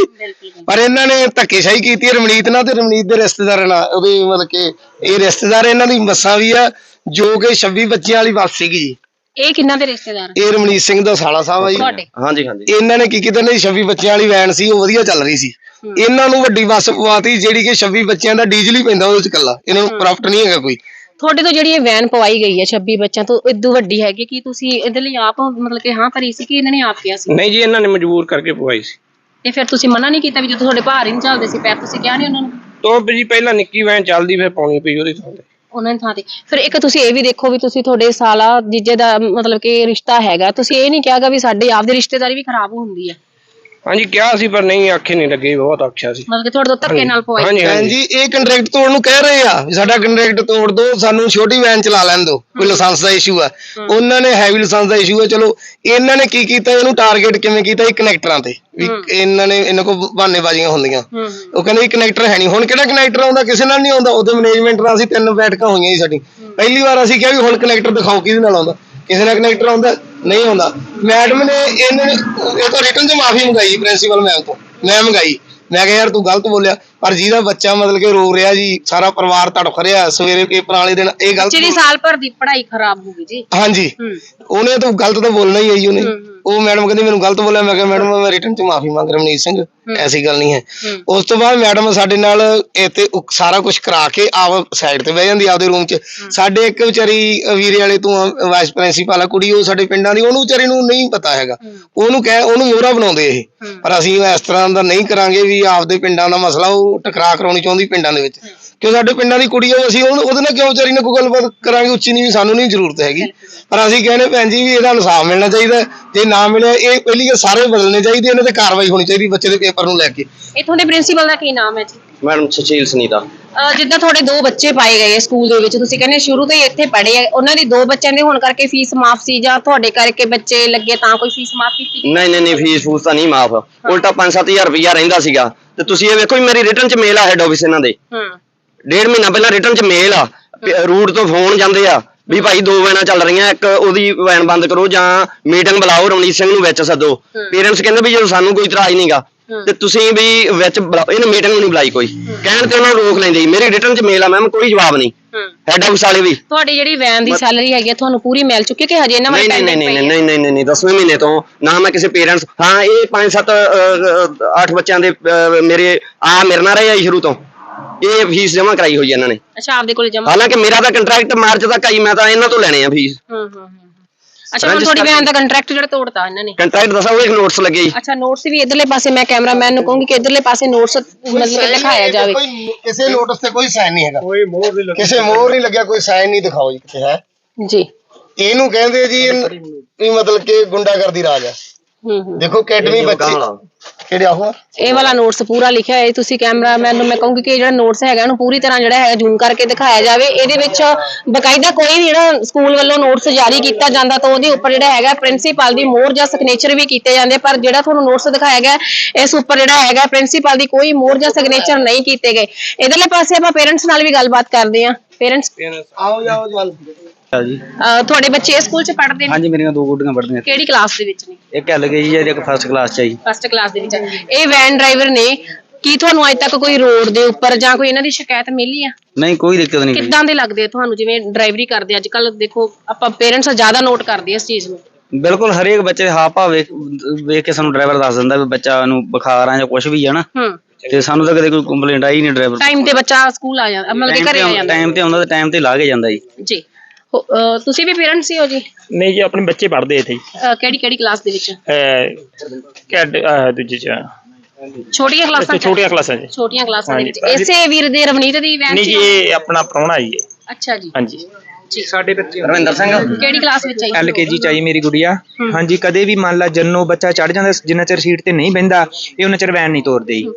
ਪਰ ਇਹਨਾਂ ਨੇ ਧੱਕੇਸ਼ਾਹੀ ਕੀਤੀ ਹੈ ਰਮਣੀਤ ਨਾਲ ਤੇ ਰਮਣੀਤ ਦੇ ਰਿਸ਼ਤੇਦਾਰਾਂ ਨਾਲ। ਉਹਦੇ ਮਤਲਬ ਕਿ ਇਹ ਰਿਸ਼ਤੇਦਾਰ ਇਹਨਾਂ ਦੀ ਬੱਸਾਂ ਵੀ ਆ ਜੋ ਕਿ 26 ਬੱਚਿਆਂ ਵਾਲੀ ਬੱਸ ਸੀਗੀ ਜੀ ਇਹ ਕਿੰਨਾ ਦੇ ਰਿਸ਼ਤੇਦਾਰ? ਇਹ ਰਮਣੀਤ ਸਿੰਘ ਦਾ ਸਾਲਾ ਸਾਹਿਬ ਆ ਜੀ। ਤੁਹਾਡੇ? ਹਾਂਜੀ ਹਾਂਜੀ। ਇਹਨਾਂ ਨੇ ਕੀ ਕੀਤਾ ਨੇ 26 ਬੱਚਿਆਂ ਵਾਲੀ ਵੈਨ ਸੀ ਉਹ ਵਧੀਆ ਚੱਲ ਰਹੀ ਸੀ। ਇਹਨਾਂ ਨੂੰ ਵੱਡੀ ਬੱਸ ਪਵਾਤੀ ਜਿਹੜੀ ਕਿ 26 ਬੱਚਿਆਂ ਦਾ ਡੀਜ਼ਲ ਹੀ ਪੈਂਦਾ ਉਹਦੇ ਚ ਇਕੱਲਾ। ਇਹਨਾਂ ਨੂੰ ਪ੍ਰੋਫਿਟ ਨਹੀਂ ਹੈਗਾ ਕੋਈ। ਤੁਹਾਡੇ ਤੋਂ ਜਿਹੜੀ ਇਹ ਵੈਨ ਪਵਾਈ ਗਈ ਹੈ 26 ਬੱਚਿਆਂ ਤੋਂ ਇਦੋਂ ਵੱਡੀ ਹੈਗੀ ਕੀ ਤੁਸੀਂ ਇਹਦੇ ਲਈ ਆਪ ਮਤਲਬ ਕਿ ਹਾਂ ਭਰੀ ਸੀ ਕਿ ਇਹਨਾਂ ਨੇ ਆਪ ਕਿਹਾ ਸੀ? ਨਹੀਂ ਜੀ ਇਹਨਾਂ ਨੇ ਮਜਬੂਰ ਕਰਕੇ ਪਵਾਈ ਸੀ। ਤੇ ਫਿਰ ਤੁਸੀਂ ਮਨਾ ਨਹੀਂ ਕੀਤਾ ਵੀ ਜਦੋਂ ਤੁਹਾਡੇ ਭਾਰ ਹੀ ਨਹੀਂ ਚੱਲਦੇ ਸੀ ਪੈਰ ਤੁਸੀਂ ਕਿਹਾ ਨਹੀਂ ਉਹਨਾਂ ਨੂੰ? ਤੋਂ ਵੀ ਜੀ ਪਹਿਲਾਂ ਨਿੱਕੀ ਵੈਨ ਚੱਲਦੀ ਫਿਰ ਪਾਉਣੀ ਪਈ ਉਹਦੀ ਥਾਂ ਤੇ ਉਹਨਾਂ ਦੀ ਥਾਂ ਤੇ। ਫਿਰ ਇੱਕ ਤੁਸੀਂ ਇਹ ਵੀ ਦੇਖੋ ਵੀ ਤੁਸੀਂ ਤੁਹਾਡੇ ਸਾਲਾ ਜੀਜੇ ਦਾ ਮਤਲਬ ਕਿ ਰਿਸ਼ਤਾ ਹੈਗਾ, ਤੁਸੀਂ ਇਹ ਨਹੀਂ ਕਿਹਾਗਾ ਵੀ ਸਾਡੇ ਆਪਦੀ ਰਿਸ਼ਤੇਦਾਰੀ ਵੀ ਖਰਾਬ ਹੁੰਦੀ ਹੈ। ਹਾਂਜੀ ਕਿਹਾ ਸੀ ਪਰ ਨਹੀਂ ਆਖੇ ਨਹੀਂ ਲੱਗੇ ਬਹੁਤ ਆਖਿਆ ਸੀ। ਮਤਲਬ ਕਿ ਤੁਹਾਡੇ ਤੋਂ ਧੱਕੇ ਨਾਲ ਪਵਾਈ ਹਾਂਜੀ ਹਾਂਜੀ। ਇਹ ਕੰਟਰੈਕਟ ਤੋੜਨ ਨੂੰ ਕਹਿ ਰਹੇ ਆ ਵੀ ਸਾਡਾ ਕੰਟਰੈਕਟ ਤੋੜ ਦਿਓ ਸਾਨੂੰ ਛੋਟੀ ਵੈਨ ਚਲਾ ਲੈਣ ਦਿਓ ਕੋਈ ਲਾਇਸੈਂਸ ਦਾ ਇਸ਼ੂ ਆ। ਉਹਨਾਂ ਨੇ ਹੈਵੀ ਲਾਇਸੈਂਸ ਦਾ ਇਸ਼ੂ ਆ ਚਲੋ ਇਹਨਾਂ ਨੇ ਕੀ ਕੀਤਾ ਇਹਨੂੰ ਟਾਰਗੇਟ ਕਿਵੇਂ ਕੀਤਾ ਇਹ ਕਨੈਕਟਰਾਂ ਤੇ ਵੀ ਇਹਨਾਂ ਨੇ ਇਹਨਾਂ ਕੋਲ ਬਹਾਨੇਬਾਜ਼ੀਆਂ ਹੁੰਦੀਆਂ। ਹੂੰ। ਉਹ ਕਹਿੰਦੇ ਇਹ ਕਨੈਕਟਰ ਹੈ ਨਹੀਂ। ਹੁਣ ਕਿਹੜਾ ਕਨੈਕਟਰ ਆਉਂਦਾ? ਕਿਸੇ ਨਾਲ ਨਹੀਂ ਆਉਂਦਾ। ਉਹਦੇ ਮੈਨੇਜਮੈਂਟ ਨਾਲ ਅਸੀਂ ਤਿੰਨ ਬੈਠਕਾਂ ਹੋਈਆਂ ਜੀ ਸਾਡੀ। ਪਹਿਲੀ ਵਾਰ ਅਸੀਂ ਕਿਹਾ ਵੀ ਹੁਣ ਕਨੈਕਟਰ ਦਿਖਾਓ ਕਿਹਦੇ ਨਾਲ ਆਉਂਦਾ? ਕਿਸੇ ਨਾਲ ਕਨੈਕਟਰ ਆਉਂਦਾ ਨਹੀਂ ਆਉਂਦਾ ਮੈਡਮ ਨੇ ਇਹਨਾਂ ਨੇ ਇਹ ਤੋਂ ਰਿਟਨ 'ਚ ਮਾਫੀ ਮੰਗਾਈ ਪ੍ਰਿੰਸੀਪਲ ਮੈਮ ਤੋਂ। ਮੈਂ ਮੰਗਾਈ। ਮੈਂ ਕਿਹਾ, ਯਾਰ ਤੂੰ ਗਲਤ ਬੋਲਿਆ। ਪਰ ਜਿਹਦਾ ਬੱਚਾ ਮਤਲਬ ਕਿ ਰੋ ਰਿਹਾ ਜੀ ਸਾਰਾ ਪਰਿਵਾਰ ਤੜਫ ਰਿਹਾ ਸਵੇਰੇ ਪੇਪਰ ਵਾਲੇ ਦਿਨ ਇਹ ਗਲਤ ਚਲੀ ਸਾਲ ਭਰ ਦੀ ਪੜ੍ਹਾਈ ਖਰਾਬ ਹੋ ਗਈ ਜੀ। ਹਾਂਜੀ। ਹੂੰ। ਉਹਨੇ ਤਾਂ ਗਲਤ ਤਾਂ ਬੋਲਣਾ ਹੀ ਹੈ ਜੀ ਉਹਨੇ। ਉਹ ਮੈਡਮ ਕਹਿੰਦੀ ਮੈਨੂੰ ਗਲਤ ਬੋਲਿਆ ਮੈਂ ਕਿਹਾ ਮੈਡਮ ਮੈਂ ਰਿਟਨ 'ਚ ਮਾਫੀ ਮੰਗ ਰਮਨੀਤ ਸਿੰਘ। ਐਸੀ ਗੱਲ ਨਹੀਂ ਹੈ। ਉਸ ਤੋਂ ਬਾਅਦ ਮੈਡਮ ਸਾਡੇ ਨਾਲ ਇੱਥੇ ਸਾਰਾ ਕੁਝ ਕਰਾ ਕੇ ਆਪ ਸਾਈਡ ਤੇ ਬਹਿ ਜਾਂਦੀ ਆਪਦੇ ਰੂਮ 'ਚ। ਸਾਡੇ ਇੱਕ ਵਿਚਾਰੀ ਵੀਰੇ ਵਾਲੇ ਤੋਂ ਵਾਈਸ ਪ੍ਰਿੰਸੀਪਲ ਆ ਕੁੜੀ ਉਹ ਸਾਡੇ ਪਿੰਡਾਂ ਦੀ ਉਹਨੂੰ ਵਿਚਾਰੀ ਨੂੰ ਨਹੀਂ ਪਤਾ ਹੈਗਾ। ਉਹਨੂੰ ਕਹਿ ਉਹਨੂੰ ਮੋਹਰਾ ਬਣਾਉਂਦੇ ਇਹ। ਪਰ ਅਸੀਂ ਇਸ ਤਰ੍ਹਾਂ ਦਾ ਨਹੀਂ ਕਰਾਂਗੇ ਵੀ ਆਪਦੇ ਪਿੰਡਾਂ ਦਾ ਮਸਲਾ ਉਹ ਟਕਰਾ ਕਰਾਉਣੀ ਚਾਹੁੰਦੀ ਪਿੰਡਾਂ ਦੇ ਵਿੱਚ। ਕਿਉਂ ਸਾਡੇ ਪਿੰਡਾਂ ਦੀ ਕੁੜੀ ਆ ਉਹ ਅਸੀਂ ਉਹਨੂੰ- ਉਹਦੇ ਨਾਲ ਕਿਉਂ ਵਿਚਾਰੀ ਨਾਲ ਕੋਈ ਗੱਲਬਾਤ ਕਰਾਂਗੇ ਉੱਚੀ ਨਹੀਂ ਸਾਨੂੰ ਨਹੀਂ ਜ਼ਰੂਰਤ ਹੈਗੀ। ਪਰ ਅਸੀਂ ਕਹਿੰਦੇ ਭੈਣ ਜੀ ਵੀ ਇਹਦਾ ਇਨਸਾਫ ਮਿਲਣਾ ਚਾਹੀਦਾ ਹੈ। ਜੇ ਨਾ ਮਿਲਿਆ ਇਹ ਪਹਿਲੀ ਗੱਲ ਸਾਰੇ ਬਦਲਣੇ ਚਾਹੀਦੇ ਇਹਨਾਂ ਤੇ ਕਾਰਵਾਈ ਹੋਣੀ ਚਾਹੀਦੀ ਬੱਚੇ ਦੇ ਪੇਪਰ ਨੂੰ ਲੈ ਕੇ। ਇਥੋਂ ਦੇ ਪ੍ਰਿੰਸੀਪਲ ਦਾ ਕੀ ਨਾਮ ਹੈ ਜੀ? ਮੈਡਮ ਸੁਸ਼ੀਲ ਸੁਨੀਤਾ। ਅਹ ਜਿੱਦਾਂ ਤੁਹਾਡੇ ਦੋ ਬੱਚੇ ਪਾਏ ਗਏ ਆ ਸਕੂਲ ਦੇ ਵਿੱਚ ਤੁਸੀਂ ਕਹਿੰਦੇ ਸ਼ੁਰੂ ਤੋਂ ਹੀ ਇੱਥੇ ਪੜ੍ਹੇ ਆ ਉਹਨਾਂ ਦੀ ਦੋ ਬੱਚਿਆਂ ਦੇ ਹੋਣ ਕਰਕੇ ਫੀਸ ਮਾਫ ਸੀ ਜਾਂ ਤੁਹਾਡੇ ਕਰਕੇ ਬੱਚੇ ਲੱਗੇ ਤਾਂ ਕੋਈ ਫੀਸ ਮਾਫ ਕੀਤੀ? ਨਹੀਂ ਨਹੀਂ ਨਹੀਂ ਫੀਸ ਫੂਸ ਤਾਂ ਨਹੀਂ ਮਾਫ। ਉਲਟਾ 5-7000 ਰੁਪਇਆ ਰਹਿੰਦਾ ਸੀਗਾ। ਤੇ ਤੁਸੀਂ ਇਹ ਵੇਖੋ ਵੀ ਮੇਰੀ ਰਿਟਰਨ ਚ ਮੇਲ ਆ ਹੈਡ ਆਫਿਸ ਇਹਨਾਂ ਦੇ। ਹੂੰ। ਡੇਢ ਮਹੀਨਾ ਪਹਿਲਾਂ ਰਿਟਰਨ ਚ ਮੇਲ ਆ। ਰੂਟ ਤੋਂ ਫੋਨ ਜਾਂਦੇ ਆ। ਵੀ ਭਾਈ ਦੋ ਵੈਨਾਂ ਚੱਲ ਰਹੀਆਂ ਇੱਕ ਉਹਦੀ ਵੈਨ ਬੰਦ ਕਰੋ ਜਾਂ ਮੀਟਿੰਗ ਬੁਲਾਓ ਰਮਨੀਤ ਸਿੰਘ ਨੂੰ ਵਿੱਚ ਸੱਦੋ। ਪੇਰੈਂਟਸ ਕਹਿੰਦੇ ਵੀ ਜਦੋਂ ਸਾਨੂੰ ਕੋਈ ਇਤਰਾਜ਼ ਨਹੀਂਗਾ ਤੇ ਤੁਸੀਂ ਵੀ ਵਿੱਚ ਇਹਨੇ ਮੀਟਿੰਗ ਨਹੀਂ ਬੁਲਾਈ ਕੋਈ। ਕਹਿਣ ਤੇ ਉਹਨਾਂ ਨੂੰ ਰੋਕ ਲੈਂਦੇ ਸੀ। ਮੇਰੀ ਰਿਟਰਨ ਚ ਮੇਲ ਆ ਮੈਮ ਕੋਈ ਜਵਾਬ ਨਹੀਂ। ਹੂੰ। ਹੈਡ ਆਫਿਸ ਵਾਲੇ ਵੀ। ਤੁਹਾਡੀ ਜਿਹੜੀ ਵੈਨ ਦੀ ਸੈਲਰੀ ਹੈਗੀ ਆ, ਤੁਹਾਨੂੰ ਪੂਰੀ ਮਿਲ ਚੁੱਕੀ ਹੈ ਕਿ ਹਜੇ ਇਹਨਾਂ ਵਾਲੇ ਨਹੀਂ ਨਹੀਂ ਨਹੀਂ ਨਹੀਂ ਨਹੀਂ ਨਹੀਂ 10ਵੇਂ ਮਹੀਨੇ ਤੋਂ ਨਾ ਮੈਂ ਕਿਸੇ ਪੇਰੈਂਟਸ ਹਾਂ ਇਹ 5 7 8 ਬੱਚਿਆਂ ਦੇ ਅਹ, ਮੇਰੇ ਆ ਮੇਰੇ ਨਾਲ ਰਹੇ ਆ ਜੀ ਸ਼ੁਰੂ ਤੋਂ। ਇਹ ਫੀਸ ਜਮ੍ਹਾਂ ਕਰਾਈ ਹੋਈ ਹੈ ਇਹਨਾਂ ਨੇ। ਅੱਛਾ ਆਪਦੇ ਕੋਲ ਜਮਾ ਹਾਲਾਂਕਿ ਮੇਰਾ ਤਾਂ ਕੰਟਰੈਕਟ ਮਾਰਚ ਤੱਕ ਆਈ ਮੈਂ ਤਾਂ ਇਹਨਾਂ ਤੋਂ ਲੈਣੇ ਆ ਫੀਸ ਹੂੰ ਹੂੰ ਹੂੰ। ਅੱਛਾ ਹੁਣ ਤੁਹਾਡੀ ਵੈਨ ਦਾ ਕੰਟਰੈਕਟ ਜਿਹੜਾ ਤੋੜਤਾ ਇਹਨਾਂ ਨੇ। ਕੰਟਰੈਕਟ ਦੱਸਾਂ ਉਹ ਇੱਕ ਨੋਟਸ ਲੱਗੇ ਜੀ। ਅੱਛਾ ਨੋਟਸ ਵੀ ਇਧਰਲੇ ਪਾਸੇ ਮੈਂ ਕੈਮਰਾਮੈਨ ਨੂੰ ਕਹੂੰਗੀ ਕਿ ਇਧਰਲੇ ਪਾਸੇ ਨੋਟਸ ਮਤਲਬ ਕਿ ਦਿਖਾਇਆ ਜਾਵੇ। ਕੋਈ ਕਿਸੇ ਨੋਟਿਸ ਤੇ ਕੋਈ ਸਾਈਨ ਨਹੀਂ ਹੈਗਾ। ਕੋਈ ਮੋਹਰ ਨਹੀਂ ਲੱਗਿਆ। ਕਿਸੇ ਮੋਹਰ ਨਹੀਂ ਲੱਗਿਆ ਕੋਈ ਸਾਈਨ ਨਹੀਂ ਦਿਖਾਓ ਜੀ ਕਿਤੇ ਹੈ। ਜੀ। ਇਹਨੂੰ ਕਹਿੰਦੇ ਜੀ ਵੀ ਮਤਲਬ ਕਿ ਗੁੰਡਾਗਰਦੀ ਰਾਜ ਆ ਹੂੰ ਹੂੰ। ਦੇਖੋ ਅਕੈਡਮੀ ਬੱਚੇ ਕਿਹੜੇ ਆਹੋ ਆ? ਇਹ ਵਾਲਾ ਨੋਟਸ ਪੂਰਾ ਲਿਖਿਆ ਹੈ ਤੁਸੀਂ ਕੈਮਰਾਮੈਨ ਨੂੰ ਮੈਂ ਕਹੂੰਗੀ ਕਿ ਜਿਹੜਾ ਨੋਟਸ ਹੈਗਾ ਇਹਨੂੰ ਪੂਰੀ ਤਰ੍ਹਾਂ ਜਿਹੜਾ ਹੈ ਜ਼ੂਮ ਕਰਕੇ ਦਿਖਾਇਆ ਜਾਵੇ। ਇਹਦੇ ਵਿੱਚ ਬਕਾਇਦਾ ਕੋਈ ਵੀ ਜਿਹੜਾ ਸਕੂਲ ਵੱਲੋਂ ਨੋਟਸ ਜਾਰੀ ਕੀਤਾ ਜਾਂਦਾ ਤਾਂ ਉਹਦੇ ਉੱਪਰ ਜਿਹੜਾ ਹੈਗਾ ਪ੍ਰਿੰਸੀਪਲ ਦੀ ਮੋਹਰ ਜਾਂ ਸਿਗਨੇਚਰ ਵੀ ਕੀਤੇ ਜਾਂਦੇ ਪਰ ਜਿਹੜਾ ਤੁਹਾਨੂੰ ਨੋਟਸ ਦਿਖਾਇਆ ਗਿਆ ਇਸ ਉੱਪਰ ਜਿਹੜਾ ਹੈਗਾ ਪ੍ਰਿੰਸੀਪਲ ਦੀ ਕੋਈ ਮੋਹਰ ਜਾਂ ਸਿਗਨੇਚਰ ਨਹੀਂ ਕੀਤੇ ਗਏ। ਇਧਰਲੇ ਪਾਸੇ ਆਪਾਂ ਪੇਰੈਂਟਸ ਨਾਲ ਵੀ ਗੱਲਬਾਤ ਕਰਦੇ ਹਾਂ। ਪੇਰੈਂਟਸ ਆਓ ਜਾਓ ਜੀ। ਤੁਹਾਡੇ ਬੱਚੇ ਇਸ ਸਕੂਲ 'ਚ ਪੜ੍ਹਦੇ ਨੇ? ਹਾਂਜੀ ਮੇਰੀਆਂ ਦੋ ਗੁੱਡੀਆਂ ਪੜ੍ਹਦੀਆਂ ਕਿਹੜੀ ਕਲਾਸ ਦੇ ਵਿੱਚ ਨੇ? ਇੱਕ ਐਲ ਗਈ ਹੈ ਇੱਕ ਫਸਟ ਕਲਾਸ ਚ ਹੈ ਜੀ। ਫਸਟ ਕਲਾਸ ਦੇ ਵਿੱਚ ਇਹ ਵੈਨ ਡਰਾਈਵਰ ਨੇ ਕੀ ਤੁਹਾਨੂੰ ਅੱਜ ਤੱਕ ਕੋਈ ਰੋਡ ਦੇ ਉੱਪਰ ਜਾਂ ਕੋਈ ਇਹਨਾਂ ਦੀ ਸ਼ਿਕਾਇਤ ਮਿਲੀ ਆ? ਨਹੀਂ ਕੋਈ ਦਿੱਕਤ ਨਹੀਂ ਕਿੱਦਾਂ ਦੇ ਲੱਗਦੇ ਆ ਤੁਹਾਨੂੰ ਜਿਵੇਂ ਡਰਾਈਵਰੀ ਕਰਦੇ ਅੱਜ ਕੱਲ ਦੇਖੋ ਆਪਾਂ ਪੇਰੈਂਟਸ ਜ਼ਿਆਦਾ ਨੋਟ ਕਰਦੇ ਆ ਇਸ ਚੀਜ਼ ਨੂੰ। ਬਿਲਕੁਲ ਹਰੇਕ ਬੱਚੇ ਹਾਵ ਭਾਵ ਵੇਖ ਵੇਖ ਕੇ ਸਾਨੂੰ ਡਰਾਈਵਰ ਦੱਸ ਦਿੰਦਾ ਵੀ ਬੱਚਾ ਨੂੰ ਬੁਖਾਰ ਆ ਜਾਂ ਕੁਝ ਵੀ ਹੈ ਨਾ। ਹੂੰ। ਤੇ ਸਾਨੂੰ ਤਾਂ ਕਦੇ ਕੋਈ ਕੰਪਲੇਂਟ ਆਈ ਨਹੀਂ ਡਰਾਈਵਰ ਟਾਈਮ ਤੇ। ਬੱਚਾ ਸਕੂਲ ਆ ਜਾਂਦਾ ਮਤਲਬ ਕਿ ਘਰੇ ਆ ਜਾਂਦਾ। ਟਾਈਮ ਤੇ ਆਉਂਦਾ ਤੇ ਟਾਈਮ ਤੇ ਲਾ ਕੇ ਜਾਂਦਾ ਜੀ। ਜੀ। ਹੋ- ਅਹ ਤੁਸੀਂ ਵੀ ਪੇਰੈਂਟਸ ਹੀ ਹੋ ਜੀ? ਨਹੀਂ ਜੀ ਆਪਣੇ ਬੱਚੇ ਪੜ੍ਹਦੇ ਇੱਥੇ। ਕਿਹੜੀ ਕਿਹੜੀ ਕਲਾਸ ਦੇ ਵਿੱਚ? ਅਹ ਕੈਡ ਅਹ ਦੂਜੇ ਚ। ਛੋਟੀਆਂ ਕਲਾਸਾਂ 'ਚ? ਛੋਟੀਆਂ ਕਲਾਸਾਂ 'ਚ। ਛੋਟੀਆਂ ਕਲਾਸਾਂ ਦੇ ਵਿੱਚ। ਇਸੇ ਵੀਰ ਦੇ ਰਵਨੀਤ ਦੀ ਵੈਨ ਨਹੀਂ ਜੀ ਇਹ ਆਪਣਾ ਪ੍ਰਾਹੁਣਾ ਹੀ ਹੈ। ਅੱਛਾ ਜੀ। ਹਾਂਜੀ। ਸਾਡੇ ਬੱਚੇ ਰਵਿੰਦਰ ਸਿੰਘ? ਕਿਹੜੀ ਕਲਾਸ ਵਿੱਚ ਆਈ? ਐਲਕੇਜੀ ਚ ਆਈ ਮੇਰੀ ਗੁੜੀਆ। ਹਾਂਜੀ ਕਦੇ ਵੀ ਮੰਨ ਲਾ ਜੰਨੋ ਬੱਚਾ ਚੜ ਜਾਂਦਾ ਜਿੰਨਾ ਚਿਰ ਸੀਟ ਤੇ ਨਹੀਂ ਬਹਿੰਦਾ ਇਹ ਉਹਨਾਂ ਚਿਰ ਵੈਨ ਨਹੀਂ ਤੋਰਦੇ ਜੀ।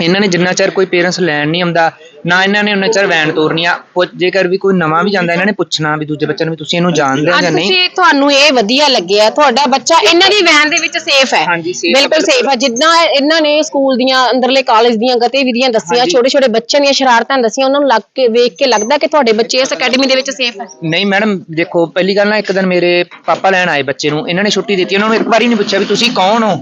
ਇਹਨਾਂ ਨੇ ਜਿੰਨਾ ਚਿਰ ਕੋਈ ਪੇਰੈਂਟਸ ਲੈਣ ਨਹੀਂ ਆਉਂਦਾ ਨਾ ਇਹਨਾਂ ਨੇ ਉਹਨਾਂ ਚਿਰ ਵੈਨ ਤੋਰਨੀ ਆ ਪੁੱਛ- ਜੇਕਰ ਵੀ ਕੋਈ ਨਵਾਂ ਵੀ ਜਾਂਦਾ ਇਹਨਾਂ ਨੇ ਪੁੱਛਣਾ ਵੀ ਦੂਜੇ ਬੱਚੇ ਨੂੰ ਵੀ ਤੁਸੀਂ ਇਹਨੂੰ ਜਾਣਦੇ ਹੋ ਅੱਜ ਜਾਂ ਨਹੀਂ। ਤੁਸੀਂ ਤੁਹਾਨੂੰ ਇਹ ਵਧੀਆ ਲੱਗਿਆ ਤੁਹਾਡਾ ਬੱਚਾ ਇਹਨਾਂ ਦੀ ਵੈਨ ਦੇ ਵਿੱਚ ਸੇਫ ਹੈ। ਹਾਂਜੀ, safe ਹੈ, ਬਿਲਕੁਲ ਸੇਫ ਹੈ। ਜਿੱਦਾਂ ਇਹਨਾਂ ਨੇ ਸਕੂਲ ਦੀਆਂ ਅੰਦਰਲੇ ਕਾਲਜ ਦੀਆਂ ਗਤੀਵਿਧੀਆਂ ਦੱਸੀਆਂ ਹਾਂਜੀ। ਛੋਟੇ ਛੋਟੇ ਬੱਚਿਆਂ ਦੀਆਂ ਸ਼ਰਾਰਤਾਂ ਦੱਸੀਆਂ ਉਹਨਾਂ ਨੂੰ ਲੱਗ ਕੇ ਵੇਖ ਕੇ ਲੱਗਦਾ ਕਿ ਤੁਹਾਡੇ ਬੱਚੇ ਇਸ ਅਕੈਡਮੀ ਦੇ ਵਿੱਚ ਸੇਫ ਹੈ। ਨਹੀਂ ਮੈਡਮ ਦੇਖੋ ਪਹਿਲੀ ਗੱਲ ਨਾ ਇੱਕ ਦਿਨ ਮੇਰੇ ਪਾਪਾ ਲੈਣ ਆਏ ਬੱਚੇ ਨੂੰ। ਇਹਨਾਂ ਨੇ ਛੁੱਟੀ ਦਿੱਤੀ ਉਹਨਾਂ ਨੂੰ ਇੱਕ ਵਾਰੀ ਨਹੀਂ ਪੁੱਛਿਆ ਵੀ ਤੁਸੀਂ ਕੌਣ ਹੋ?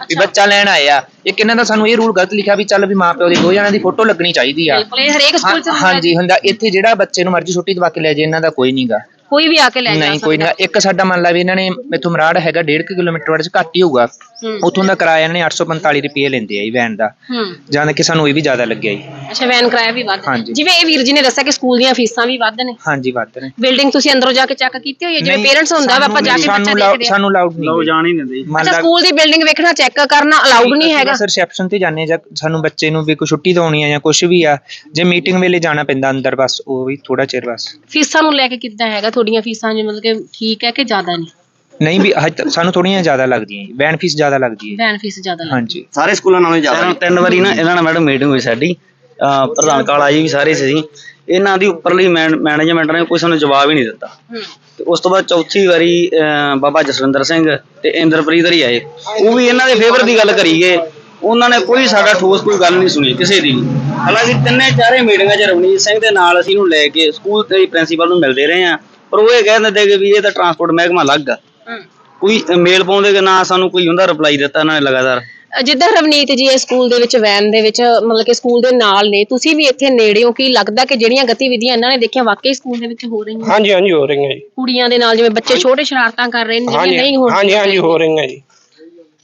ਵੀ ਬੱਚਾ ਲੈਣ ਆਏ ਆ। ਇੱਕ ਇਹਨਾਂ ਦਾ ਸਾਨੂੰ ਇਹ ਰੂਲ ਗਲਤ ਲਿਖਿਆ ਵੀ ਚੱਲ ਵੀ ਮਾਪਿਓ ਦੀ ਦੋ ਜਣਾਂ ਦੀ ਫੋਟੋ ਲੱਗਣੀ ਚਾਹੀਦੀ ਆ। ਬਿਲਕੁਲ ਇਹ ਹਰੇਕ ਸਕੂਲ 'ਚ ਹਾਂ- ਹੁੰਦਾ ਹੈ। ਹਾਂਜੀ ਹੁੰਦਾ। ਇੱਥੇ ਜਿਹੜਾ ਬੱਚੇ ਨੂੰ ਮਰਜ਼ੀ ਛੁੱਟੀ ਦਵਾ ਕੇ ਲੈ ਜੇ ਇਹਨਾਂ ਦਾ ਕੋਈ ਨਹੀਂਗਾ ਕੋਈ ਵੀ ਆ ਕੇ ਲੈ ਜਾ ਨਹੀਂ ਕੋਈ ਸਕਦਾ। ਨਹੀਂ ਇੱਕ ਸਾਡਾ ਮੰਨ ਲਾ ਵੀ ਇਹਨਾਂ ਨੇ ਇੱਥੋਂ ਮਰਾੜ ਹੈਗਾ 1.5 ਕਿਲੋਮੀਟਰ ਵਾਲੇ ਚ ਘੱਟ ਹੀ ਹੋਊਗਾ। ਹੂੰ। ਉੱਥੋਂ ਦਾ ਕਿਰਾਇਆ ਇਹਨਾਂ ਨੇ 845 ਰੁਪਏ ਲੈਂਦੇ ਆ ਜੀ ਵੈਨ ਦਾ। ਹੂੰ। ਜਾਂ ਕਿ ਸਾਨੂੰ ਇਹ ਵੀ ਜ਼ਿਆਦਾ ਲੱਗਿਆ ਜੀ। ਅੱਛਾ ਵੈਨ ਕਿਰਾਇਆ ਵੀ ਵੱਧ। ਹੈ। ਹਾਂਜੀ। ਜਿਵੇਂ ਇਹ ਵੀਰ ਜੀ ਨੇ ਦੱਸਿਆ ਕਿ ਸਕੂਲ ਦੀਆਂ ਫੀਸਾਂ ਵੀ ਵੱਧ ਨੇ। ਹਾਂਜੀ ਵੱਧ ਨੇ। ਬਿਲਡਿੰਗ ਤੁਸੀਂ ਅੰਦਰੋਂ ਜਾ ਕੇ ਚੈੱਕ ਕੀਤੀ ਹੋਈ ਹੈ? ਜਿਵੇਂ ਨਹੀਂ, ਪੇਰੈਂਟਸ ਹੁੰਦਾ ਵਾ ਆਪਾਂ ਜਾ ਕੇ ਬੱਚਾ ਸਾਨੂੰ ਦੇਖਦੇ ਹਾਂ ਸਾਨੂੰ ਲਾਊਡ ਨਹੀਂ ਜਾਣ ਹੀ ਨਹੀਂ ਦਿੰਦੇ ਮੰਨ ਅੱਛਾ ਲਾ ਸਕੂਲ ਦੀ ਬਿਲਡਿੰਗ ਵੇਖਣਾ ਚੈੱਕ ਕਰਨਾ ਅਲਾਉਡ ਨਹੀਂ ਹੈਗਾ? ਸਰ ਰਿਸੈਪਸ਼ਨ ਤੇ ਜਾਂਦੇ ਆ ਜਾਂ ਸਾਨੂੰ ਬੱਚੇ ਨੂੰ ਵੀ ਕੋਈ ਛੁੱਟੀ ਦਵਾਉਣੀ ਆ ਜਾਂ ਕੁਝ ਵੀ ਆ ਜੇ ਮੀਟਿੰਗ ਵੇਲੇ ਜਾਣਾ ਪੈਂਦਾ ਅੰਦਰ ਬਸ ਉਹ ਵੀ ਥੋੜਾ ਚਿਰ ਬਸ। ਫੀਸਾਂ ਨੂੰ ਲੈ ਕੇ ਕਿੱਦਾਂ ਹੈਗਾ? ਤੁਹਾਡੀਆਂ ਫੀਸਾਂ ਜਿਵੇਂ ਮਤਲਬ ਕਿ ਠੀਕ ਹੈ ਕਿ ਜ਼ਿਆਦਾ ਨਹੀਂ? ਨਹੀਂ ਵੀ ਹਜੇ ਤੱਕ ਸਾਨੂੰ ਥੋੜੀਆਂ ਜ਼ਿਆਦਾ ਲੱਗਦੀਆਂ ਜੀ ਵੈਨ ਫੀਸ ਜ਼ਿਆਦਾ ਲੱਗਦੀ ਹੈ ਵੈਨ ਫੀਸ ਜ਼ਿਆਦਾ ਲੱਗਦੀ ਹਾਂਜੀ। ਸਾਰੇ ਸਕੂਲਾਂ ਨਾਲੋਂ ਜ਼ਿਆਦਾ ਤਿੰਨ ਤਿੰਨ ਵਾਰੀ ਨਾ ਇਹਨਾਂ ਨਾਲ ਮੈਡਮ ਮੀਟਿੰਗ ਹੋਈ ਸਾਡੀ। ਅਹ ਪ੍ਰਧਾਨ ਕਾਲਾ ਜੀ ਵੀ ਸਾਰੇ ਸੀ। ਇਹਨਾਂ ਦੀ ਉੱਪਰਲੀ ਮੈਨੇਜਮੈਂਟ ਨੇ ਕੋਈ ਸਾਨੂੰ ਜਵਾਬ ਹੀ ਨਹੀਂ ਦਿੱਤਾ। ਹੂੰ। ਤੇ ਉਸ ਤੋਂ ਬਾਅਦ ਚੌਥੀ ਵਾਰੀ ਅਹ ਬਾਬਾ ਜਸਵਿੰਦਰ ਸਿੰਘ ਤੇ ਇੰਦਰਪ੍ਰੀਤ ਹਰੀ ਆਏ। ਉਹ ਵੀ ਇਹਨਾਂ ਦੇ ਫੇਵਰ ਦੀ ਗੱਲ ਕਰੀ ਗਏ। ਉਹਨਾਂ ਨੇ ਕੋਈ ਸਾਡਾ ਠੋਸ ਕੋਈ ਗੱਲ ਨਹੀਂ ਸੁਣੀ ਕਿਸੇ ਦੀ ਵੀ। ਹਾਲਾਂਕਿ ਤਿੰਨੇ ਚਾਰੇ ਮੀਟਿੰਗਾਂ 'ਚ ਰਵਨੀਤ ਸਿੰਘ ਦੇ ਨਾਲ ਅਸੀਂ ਨੂੰ ਲੈ ਕੇ ਸਕੂਲ ਦੇ ਪ੍ਰਿੰਸੀਪਲ ਨੂੰ ਮਿਲਦੇ ਰਹੇ ਆ ਪਰ ਉਹ ਇਹ ਕਹਿ ਦਿੰਦੇ ਕਿ ਵੀ ਇਹ ਤਾਂ ਟਰਾਂਸਪੋਰਟ ਮਹਿਕਮਾ ਅਲੱਗ ਆ। ਹੂੰ। ਕੋਈ ਮੇਲ ਪਾਉਂਦੇ ਕਿ ਨਾ ਸਾਨੂੰ ਕੋਈ ਹੁੰਦਾ ਰਿਪਲਾਈ ਦਿੱਤਾ ਇਹਨਾਂ ਨੇ ਲਗਾਤਾਰ? ਜਿੱਦਾਂ ਰਵਨੀਤ ਜੀ ਇਹ ਸਕੂਲ ਦੇ ਵਿੱਚ ਵੈਨ ਦੇ ਵਿੱਚ ਮਤਲਬ ਕਿ ਸਕੂਲ ਦੇ ਨਾਲ ਨੇ ਤੁਸੀਂ ਵੀ ਇੱਥੇ ਨੇੜੇ ਹੋ ਕੀ ਲੱਗਦਾ ਕਿ ਜਿਹੜੀਆਂ ਗਤੀਵਿਧੀਆਂ ਇਹਨਾਂ ਨੇ ਦੇਖੀਆਂ ਵਾਕਈ ਸਕੂਲ ਦੇ ਵਿੱਚ ਹੋ ਰਹੀਆਂ ਹਾਂਜੀ ਹਾਂਜੀ ਹੋ ਰਹੀਆਂ ਜੀ। ਕੁੜੀਆਂ ਦੇ ਨਾਲ ਜਿਵੇਂ ਬੱਚੇ ਛੋਟੇ ਸ਼ਰਾਰਤਾਂ ਕਰ ਰਹੇ ਨੇ ਜਿਹੜੀਆਂ ਨਹੀਂ ਹੋ ਹਾਂਜੀ ਹਾਂਜੀ ਹੋ ਰਹੀਆਂ ਜੀ।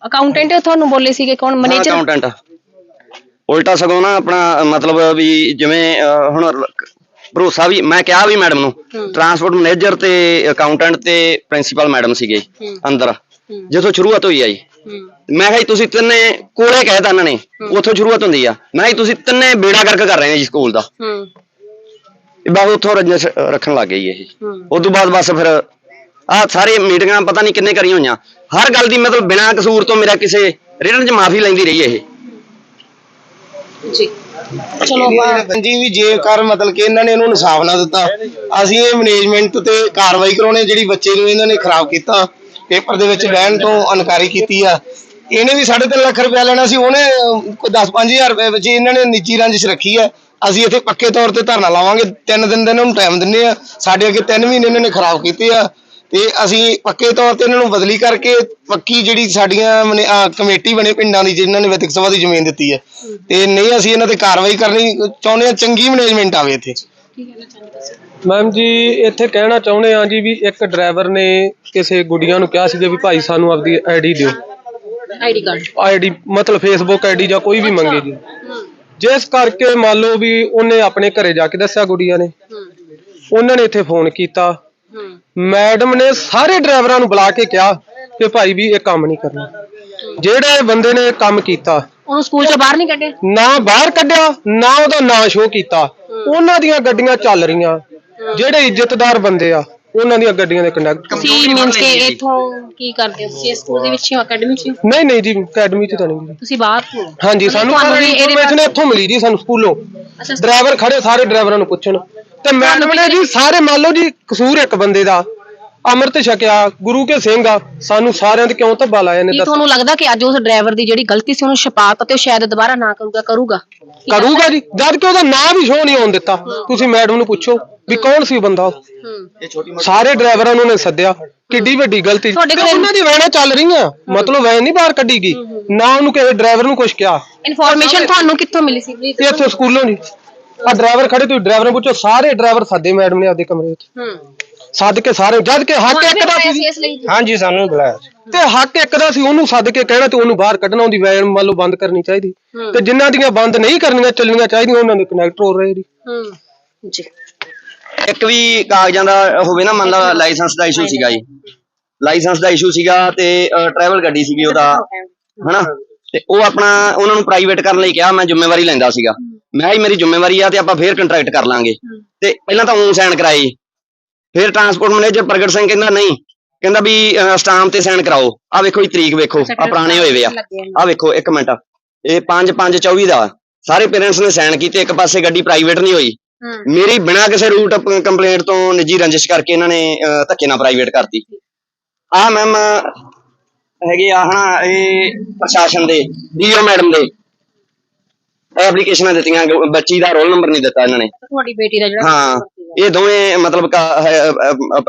ਅਕਾਊਂਟੈਂਟ ਤੁਹਾਨੂੰ ਬੋਲੇ ਸੀਗੇ ਕੌਣ? ਮੈਨੇਜਰ ਅਕਾਊਂਟੈਂਟ ਉਲਟਾ ਸਗੋਂ ਨਾ ਆਪਣਾ ਮਤਲਬ ਵੀ ਜਿਵੇਂ ਹੁਣ ਭਰੋਸਾ ਵੀ ਮੈਂ ਕਿਹਾ ਵੀ ਮੈਡਮ ਨੂੰ ਟਰਾਂਸਪੋਰਟ ਮੈਨੇਜਰ ਤੇ ਅਕਾਊਂਟੈਂਟ ਤੇ ਪ੍ਰਿੰਸੀਪਲ ਮੈਡਮ ਸੀਗੇ। ਅੰਦਰ। ਜਿੱਥੋਂ ਸ਼ੁਰੂਆਤ ਹੋਈ ਆ ਜੀ। ਮੈਂ ਕਿਹਾ ਜੀ ਤੁਸੀਂ ਤਿੰਨੇ ਕੋਲੇ ਕਹਿਤਾ ਇਹਨਾਂ ਨੇ ਉੱਥੋਂ ਸ਼ੁਰੂਆਤ ਹੁੰਦੀ ਆ। ਮੈਂ ਕਿਹਾ ਜੀ ਤੁਸੀਂ ਤਿੰਨੇ ਬੇੜਾ ਕਰਕੇ ਕਰ ਰਹੇ ਆ ਜੀ ਸਕੂਲ ਦਾ। ਹੂੰ। ਬਸ ਉੱਥੋਂ ਰੰਜਸ ਰੱਖਣ ਲੱਗ ਗਏ ਜੀ। ਇਹ ਹੂੰ। ਉਸ ਤੋਂ ਬਾਅਦ ਬਸ ਫਿਰ ਆਹ ਸਾਰੇ ਮੀਟਿੰਗਾਂ ਪਤਾ ਨਹੀਂ ਕਿੰਨੇ ਕਰੀ ਹੋਈਆਂ। ਹਰ ਗੱਲ ਦੀ ਮਤਲਬ ਬਿਨਾਂ ਕਸੂਰ ਤੋਂ ਮੇਰਾ ਕਿਸੇ ਰਿਟਨ 'ਚ ਮਾਫੀ ਲੈਂਦੀ ਰਹੀ ਇਹ। ਜੀ। ਚਲੋ ਜੀ ਵੀ ਜੇਕਰ ਮਤਲਬ ਕਿ ਇਹਨਾਂ ਨੇ ਇਹਨੂੰ ਇਨਸਾਫ ਨਾ ਦਿੱਤਾ ਅਸੀਂ ਇਹ ਮੈਨੇਜਮੈਂਟ ਤੇ ਕਾਰਵਾਈ ਕਰਾਉਣੇ ਜਿਹੜੀ ਬੱਚੇ ਨੂੰ ਇਹਨਾਂ ਨੇ ਖਰਾਬ ਕੀਤਾ ਪੇਪਰ ਦੇ ਵਿੱਚ ਬਹਿਣ ਤੋਂ ਅਨਕਾਰੀ ਕੀਤੀ ਆ। ਇਹਨੇ ਵੀ 3.5 ਲੱਖ ਰੁਪਇਆ ਲੈਣਾ ਸੀ ਉਹਨੇ ਕੋਈ 10-5000 ਰੁਪਏ ਵਿੱਚ ਇਹਨਾਂ ਨੇ ਨਿੱਜੀ ਰੰਜਿਸ਼ ਰੱਖੀ ਆ। ਅਸੀਂ ਇੱਥੇ ਪੱਕੇ ਤੌਰ ਤੇ ਧਰਨਾ ਲਾਵਾਂਗੇ ਤਿੰਨ ਦਿਨ ਦਾ ਇਹਨਾਂ ਨੂੰ ਟਾਈਮ ਦਿੰਨੇ ਆ। ਸਾਡੇ ਅੱਗੇ 3 ਮਹੀਨੇ ਇਹਨਾਂ ਨੇ ਖਰਾਬ ਕੀਤੇ ਆ। ਤੇ ਅਸੀਂ ਪੱਕੇ ਤੌਰ ਤੇ ਇਹਨਾਂ ਨੂੰ ਬਦਲੀ ਕਰਕੇ ਪੱਕੀ ਜਿਹੜੀ ਸਾਡੀਆਂ ਮਨੇ- ਅਹ ਕਮੇਟੀ ਬਣੇ ਪਿੰਡਾਂ ਦੀ ਜਿਨ੍ਹਾਂ ਨੇ ਵਿਦਿਅਕ ਸਭਾ ਦੀ ਜ਼ਮੀਨ ਦਿੱਤੀ ਹੈ। ਤੇ ਨਹੀਂ ਅਸੀਂ ਇਹਨਾਂ ਤੇ ਕਾਰਵਾਈ ਕਰਨੀ ਚਾਹੁੰਦੇ ਆ ਚੰਗੀ ਮੈਨੇਜਮੈਂਟ ਆਵੇ ਇੱਥੇ। ਮੈਮ ਜੀ ਇੱਥੇ ਕਹਿਣਾ ਚਾਹੁੰਦੇ ਆ ਜੀ ਵੀ ਇੱਕ ਡਰਾਈਵਰ ਨੇ ਕਿਸੇ ਗੁੱਡੀਆਂ ਨੂੰ ਕਿਹਾ ਸੀਗਾ ਵੀ ਭਾਈ ਸਾਨੂੰ ਆਪਦੀ ਆਈਡੀ ਦਿਓ। ਆਈਡੀ ਕਾਰਡ ਆਈਡੀ ਮਤਲਬ ਫੇਸਬੁੱਕ ਆਈਡੀ ਜਾਂ ਕੋਈ ਵੀ ਮੰਗੇ ਜੀ। ਜਿਸ ਕਰਕੇ ਮੰਨ ਲਓ ਵੀ ਉਹਨੇ ਆਪਣੇ ਘਰੇ ਜਾ ਕੇ ਦੱਸਿਆ ਗੁੱਡੀਆਂ ਨੇ। ਹੂੰ। ਉਹਨਾਂ ਨੇ ਇੱਥੇ ਫੋਨ ਕੀਤਾ। ਹੂੰ ਮੈਡਮ ਨੇ ਸਾਰੇ ਡਰਾਈਵਰਾਂ ਨੂੰ ਬੁਲਾ ਕੇ ਕਿਹਾ ਕਿ ਭਾਈ ਵੀ ਇਹ ਕੰਮ ਨਹੀਂ ਕਰਨਾ। ਜਿਹੜੇ ਬੰਦੇ ਨੇ ਇਹ ਕੰਮ ਕੀਤਾ ਉਹਨੂੰ ਸਕੂਲ ਚੋਂ ਬਾਹਰ ਨਹੀਂ ਕੱਢਿਆ? ਨਾ ਬਾਹਰ ਕੱਢਿਆ ਨਾ ਉਹਦਾ ਨਾਂ ਸ਼ੋ ਕੀਤਾ। ਉਹਨਾਂ ਦੀਆਂ ਗੱਡੀਆਂ ਚੱਲ ਰਹੀਆਂ। ਜਿਹੜੇ ਇੱਜ਼ਤਦਾਰ ਬੰਦੇ ਆ ਉਹਨਾਂ ਦੀਆਂ ਗੱਡੀਆਂ ਦੇ ਕੰਡਕਟਰ ਤੁਸੀਂ ਮੀਨਸ ਕਿ ਇਥੋਂ ਕੀ ਕਰਦੇ ਹੋ ਤੁਸੀਂ? ਇਸ ਸਕੂਲ ਦੇ ਵਿੱਚ ਹੀ ਅਕੈਡਮੀ ਚ ਹੀ ਹੋ? ਨਹੀਂ ਨਹੀਂ ਜੀ ਅਕੈਡਮੀ ਚ ਤਾਂ ਨਹੀਂ ਜੀ ਤੁਸੀਂ ਬਾਹਰ ਤੋਂ ਹੋ? ਹਾਂਜੀ ਸਾਨੂੰ ਤੁਹਾਨੂੰ ਵੀ ਇਹਦੇ ਇਨਫੋਰਮੇਸ਼ਨ ਇੱਥੋਂ ਮਿਲੀ ਜੀ ਸਾਨੂੰ ਸਕੂਲੋਂ। ਅੱਛਾ ਡਰਾਈਵਰ ਖੜੇ ਸਾਰੇ ਡਰਾਈਵਰਾਂ ਨੂੰ ਪੁੱਛਣ। ਤੇ ਮੈਡਮ ਨੇ ਜੀ ਸਾਰੇ ਮੰਨ ਲਓ ਜੀ ਕਸੂਰ ਇੱਕ ਬੰਦੇ ਦਾ। ਅੰਮ੍ਰਿਤ ਛਕਿਆ ਗੁਰੂ ਕੇ ਸਿੰਘ ਆ ਸਾਨੂੰ ਸਾਰਿਆਂ ਤੇ ਕਿਉਂ ਧੱਬਾ ਲਾਇਆ ਨੇ ਕੀ ਦੱਸ? ਤੁਹਾਨੂੰ ਲੱਗਦਾ ਕਿ ਅੱਜ ਉਸ ਡਰਾਈਵਰ ਦੀ ਜਿਹੜੀ ਗਲਤੀ ਸੀ ਉਹਨੂੰ ਛਪਾਤਾ ਤੇ ਉਹ ਸ਼ਾਇਦ ਦੁਬਾਰਾ ਨਾ ਕਰੂਗਾ ਕਰੂਗਾ? ਕਰੂਗਾ ਜੀ ਜਦ ਕਿ ਉਹਦਾ ਨਾਂ ਵੀ ਸ਼ੋ ਨਹੀਂ ਹੋਣ ਦਿੱਤਾ। ਤੁਸੀਂ ਮੈਡਮ ਨੂੰ ਪੁੱਛੋ ਵੀ ਕੌਣ ਸੀ ਉਹ ਬੰਦਾ ਉਹ? ਹੂੰ। ਸਾਰੇ ਡਰਾਈਵਰਾਂ ਨੂੰ ਨੇ ਸੱਦਿਆ ਕਿੱਡੀ ਵੱਡੀ ਗਲਤੀ। ਤੁਹਾਡੇ ਤੇ ਕੋਲ- ਉਹਨਾਂ ਦੀ ਵੈਨਾਂ ਚੱਲ ਰਹੀਆਂ। ਮਤਲਬ ਵੈਨ ਨਹੀਂ ਬਾਹਰ ਕੱਢੀ ਗਈ। ਨਾ ਉਹਨੂੰ ਕਿਸੇ ਡਰਾਈਵਰ ਨੂੰ ਕੁਝ ਕਿਹਾ। ਇਨਫੋਰਮੇਸ਼ਨ ਤੁਹਾਨੂੰ ਕਿੱਥੋਂ ਮਿਲੀ ਸੀ? ਇਹ ਇੱਥੇ ਸਕੂਲੋਂ ਨਹੀਂ ਆ ਡਰਾਈਵਰ ਖੜੇ ਤੁਸੀਂ ਡਰਾਈਵਰ ਨੂੰ ਪੁੱਛੋ ਸਾਰੇ ਡਰਾਈਵਰ ਸੱਦੇ ਮੈਡਮ ਨੇ ਆਪਦੇ ਕਮਰੇ ਵਿੱਚ। ਹੂੰ। ਸੱਦ ਕੇ ਸਾਰੇ ਜਦ ਕਿ ਹੱਕ ਇੱਕ ਦਾ ਸੀ। ਇਸ ਲਈ। ਹਾਂਜੀ ਸਾਨੂੰ ਬੁਲਾਇਆ ਤੇ ਹੱਕ ਇੱਕ ਦਾ ਸੀ ਉਹਨੂੰ ਸੱਦ ਕੇ ਕਹਿਣਾ ਤੇ ਉਹਨੂੰ ਬਾਹਰ ਕੱਢਣਾ ਉਹਦੀ ਵੈਨ ਮੰਨ ਲਓ ਬੰਦ ਕਰਨੀ ਚਾਹੀਦੀ। ਤੇ ਜਿਨ੍ਹਾਂ ਦੀਆਂ ਬੰਦ ਨਹੀਂ ਕਰਨੀਆਂ ਚੱਲਣੀਆਂ ਚਾਹੀਦੀਆਂ ਉਹਨਾਂ ਦੇ ਕਨੈਕਟਰ ਹੋ ਰਹੇ ਜੀ। ਹੂੰ ਜੀ। ਇੱਕ ਵੀ ਕਾਗਜ਼ਾਂ ਦਾ ਹੋਵੇ ਨਾ ਮੰਨ ਲਾ ਲਾਇਸੈਂਸ ਦਾ ਇਸ਼ੂ ਸੀਗਾ ਜੀ। ਲਾਇਸੈਂਸ ਦਾ ਇਸ਼ੂ ਸੀਗਾ ਤੇ ਟਰੈਵਲ ਗੱਡੀ ਸੀਗੀ ਉਹਦਾ ਹਨਾ? ਤੇ ਉਹ ਆਪਣਾ ਉਹਨਾਂ ਨੂੰ ਪ੍ਰਾਈਵੇਟ ਕਰਨ ਲਈ ਕਿਹਾ ਮੈਂ ਜ਼ਿੰਮੇਵਾਰੀ ਲੈਂਦਾ ਸੀਗਾ। ਮੈਂ ਜੀ ਮੇਰੀ ਜ਼ਿੰਮੇਵਾਰੀ ਆ ਤੇ ਆਪਾਂ ਫੇਰ ਕੰਟਰੈਕਟ ਕਰ ਲਾਂਗੇ। ਤੇ ਪਹਿਲਾਂ ਤਾਂ ਉਹ ਸਾਈਨ ਕਰਾਈ। ਫਿਰ ਟਰਾਂਸਪੋਰਟ ਮੈਨੇਜਰ ਪ੍ਰਗਟ ਸਿੰਘ ਕਹਿੰਦਾ ਨਹੀਂ ਕਹਿੰਦਾ ਵੀ ਸਟਾਮ ਤੇ ਸਾਈਨ ਕਰਾਓ। ਆ ਵੇਖੋ ਜੀ ਤਰੀਕ ਵੇਖੋ ਆ ਪੁਰਾਣੇ ਹੋਏ ਵੇ ਆ। ਆ। ਵੇਖੋ ਇੱਕ ਮਿੰਟ। ਇਹ 5 5 24 ਦਾ। ਸਾਰੇ ਪੇਰੈਂਟਸ ਨੇ ਸਾਈਨ ਕੀਤੇ ਇੱਕ ਪਾਸੇ ਗੱਡੀ ਪ੍ਰਾਈਵੇਟ ਨਹੀਂ ਹੋਈ। ਮੇਰੀ ਬਿਨਾਂ ਕਿਸੇ ਰੂਟ ਕੰਪਲੇਂਟ ਤੋਂ ਨਿੱਜੀ ਰੰਜਿਸ਼ ਕਰਕੇ ਇਹਨਾਂ ਨੇ ਧੱਕੇ ਨਾਲ ਪ੍ਰਾਈਵੇਟ ਕਰਤੀ। ਆ ਮੈਮ ਹੈਗੇ ਆ ਹਨਾ ਇਹ ਪ੍ਰਸ਼ਾਸਨ ਦੇ ਡੀਓ ਮੈਡਮ ਦੇ। ਐਪਲੀਕੇਸ਼ਨਾਂ ਦਿੱਤੀਆਂ ਬੱਚੀ ਦਾ ਰੋਲ ਨੰਬਰ ਨਹੀਂ ਦਿੱਤਾ ਇਹਨਾਂ ਨੇ। ਤੁਹਾਡੀ ਬੇਟੀ ਦਾ ਜਿਹੜਾ ਹਾਂ। ਇਹ ਦੋਵੇਂ ਮਤਲਬ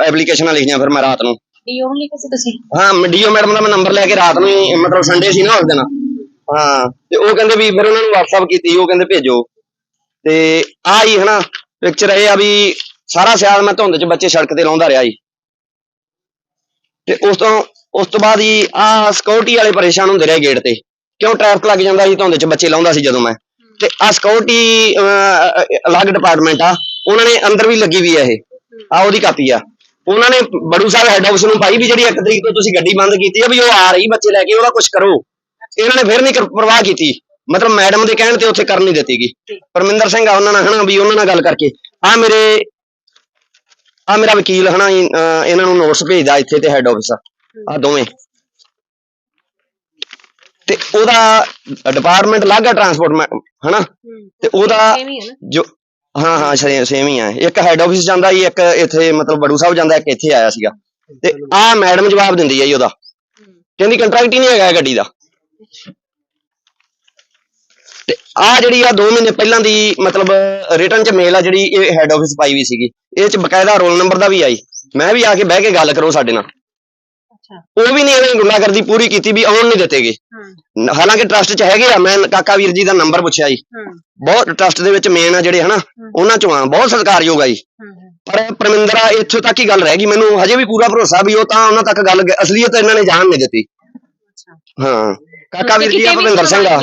ਐਪਲੀਕੇਸ਼ਨਾਂ ਲਿਖੀਆਂ ਫਿਰ ਮੈਂ ਰਾਤ ਨੂੰ। ਡੀਓ ਨੂੰ ਲਿਖਿਆ ਸੀ ਤੁਸੀਂ? ਹਾਂ ਡੀਓ ਮੈਡਮ ਦਾ ਮੈਂ ਨੰਬਰ ਲੈ ਕੇ ਰਾਤ ਨੂੰ ਹੀ ਮਤਲਬ ਸੰਡੇ ਸੀ ਨਾ ਉਸ ਦਿਨ। ਹਾਂ ਤੇ ਉਹ ਕਹਿੰਦੇ ਵੀ ਫਿਰ ਉਹਨਾਂ ਨੂੰ WhatsApp ਕੀਤੀ ਉਹ ਕਹਿੰਦੇ ਭੇਜੋ। ਤੇ ਆ ਹੀ ਹਨਾ ਪਿਕਚਰ ਇਹ ਆ ਵੀ ਸਾਰਾ ਸਿਆਲ ਮੈਂ ਧੁੰਦ 'ਚ ਬੱਚੇ ਸੜਕ ਤੇ ਲਾਉਂਦਾ ਰਿਹਾ ਜੀ। ਤੇ ਉਸ ਤੋਂ ਉਸ ਤੋਂ ਬਾਅਦ ਹੀ ਆ ਸਿਕਿਉਰਿਟੀ ਵਾਲੇ ਪਰੇਸ਼ਾਨ ਹੁੰਦੇ ਰਹੇ ਗੇਟ ਤੇ। ਕਿਉਂ ਟ੍ਰੈਫਿਕ ਲੱਗ ਜਾਂਦਾ ਸੀ ਧੁੰਦ 'ਚ ਬੱਚੇ ਲਾਉਂਦਾ ਸੀ ਜਦੋਂ ਮੈਂ। ਤੇ ਆ ਸਿਕਿਉਰਿਟੀ ਅਲੱਗ ਡਿਪਾਰਟਮੈਂਟ ਆ। ਉਹਨਾਂ ਨੇ ਅੰਦਰ ਵੀ ਲੱਗੀ ਵੀ ਆ ਇਹ। ਆ ਉਹਦੀ ਕਾਪੀ ਆ। ਉਹਨਾਂ ਨੇ ਬੜੂ ਸਾਹਿਬ ਹੈਡ ਆਫਿਸ ਨੂੰ ਪਾਈ ਵੀ ਜਿਹੜੀ ਇੱਕ ਤਰੀਕ ਤੋਂ ਤੁਸੀਂ ਗੱਡੀ ਬੰਦ ਕੀਤੀ ਆ ਵੀ ਉਹ ਆ ਰਹੀ ਬੱਚੇ ਲੈ ਕੇ ਉਹਦਾ ਕੁਝ ਕਰੋ। ਇਹਨਾਂ ਨੇ ਫਿਰ ਨਹੀਂ ਪਰਵਾਹ ਕੀਤੀ। ਮਤਲਬ ਮੈਡਮ ਦੇ ਕਹਿਣ ਤੇ ਉੱਥੇ ਕਰਨ ਨਹੀਂ ਦਿੱਤੀਗੀ ਪਰਮਿੰਦਰ ਸਿੰਘ ਆ ਉਹਨਾਂ ਨਾਲ ਹਨਾ ਵੀ ਉਹਨਾਂ ਨਾਲ ਗੱਲ ਕਰਕੇ। ਆ ਮੇਰੇ ਆ ਮੇਰਾ ਵਕੀਲ ਹਨਾ ਇਹਨਾਂ ਨੂੰ ਨੋਟਸ ਭੇਜਦਾ ਇੱਥੇ ਤੇ ਹੈਡ ਆਫਿਸ ਆ। ਦੋਵੇਂ। ਤੇ ਉਹਦਾ ਡਿਪਾਰਟਮੈਂਟ ਅਲੱਗ ਆ ਟਰਾਂਸਪੋਰਟ ਹਨਾ? ਤੇ ਉਹਦਾ ਜੋ ਹਾਂ ਹਾਂ, ਸੇਮ ਸੇਮ ਹੀ ਆ। ਇੱਕ ਹੈਡ ਆਫਿਸ ਜਾਂਦਾ ਜੀ, ਇੱਕ ਇੱਥੇ ਮਤਲਬ ਬੜੂ ਸਾਹਿਬ ਜਾਂਦਾ, ਇੱਕ ਇੱਥੇ ਆਇਆ ਸੀਗਾ। ਤੇ ਆ ਮੈਡਮ ਜਵਾਬ ਦਿੰਦੀ ਆ ਜੀ ਉਹਦਾ। ਕਹਿੰਦੀ ਕੰਟਰੈਕਟ ਹੀ ਨਹੀਂ ਹੈਗਾ ਗੱਡੀ ਦਾ। ਤੇ ਆ ਜਿਹੜੀ ਆ 2 ਮਹੀਨੇ ਪਹਿਲਾਂ ਦੀ ਮਤਲਬ ਰਿਟਰਨ ਚ ਮੇਲ ਆ ਜਿਹੜੀ ਇਹ ਹੈਡ ਆਫਿਸ ਪਾਈ ਵੀ ਸੀਗੀ। ਇਹ ਚ ਬਕਾਇਦਾ ਰੋਲ ਨੰਬਰ ਦਾ ਵੀ ਆਈ। ਮੈਂ ਵੀ ਆ ਕੇ ਬਹਿ ਕੇ ਗੱਲ ਕਰੋ ਸਾਡੇ ਨਾਲ। ਉਹ ਵੀ ਨਹੀਂ ਇਹਨਾਂ ਨੇ ਗੁੰਡਾਗਰਦੀ ਪੂਰੀ ਕੀਤੀ ਵੀ ਆਉਣ ਨਹੀਂ ਦਿੱਤੇਗੇ। ਹਾਲਾਂਕਿ ਟਰਸਟ ਚ ਹੈਗੇ ਆ ਮੈਂ ਕਾਕਾ ਵੀਰ ਜੀ ਦਾ ਨੰਬਰ ਪੁੱਛਿਆ ਜੀ। ਬਹੁਤ ਟਰਸਟ ਦੇ ਵਿੱਚ ਮੇਨ ਆ ਜਿਹੜੇ ਹਨਾ? ਉਹਨਾਂ ਚੋਂ ਆ ਬਹੁਤ ਸਤਿਕਾਰਯੋਗ ਆ ਜੀ। ਪਰ ਪਰਮਿੰਦਰ ਇੱਥੋਂ ਤੱਕ ਹੀ ਗੱਲ ਰਹਿ ਗਈ। ਮੈਨੂੰ ਹਜੇ ਵੀ ਪੂਰਾ ਭਰੋਸਾ ਵੀ ਉਹ ਤਾਂ ਉਹਨਾਂ ਤੱਕ ਗੱਲ ਅਸਲੀਅਤ ਇਹਨਾਂ ਨੇ ਜਾਣ ਨਹੀਂ ਦਿੱਤੀ। ਹਾਂ। ਕਾਕਾ ਵੀਰ ਜੀ ਆ ਭਵਿੰਦਰ ਸਿੰਘ ਆ।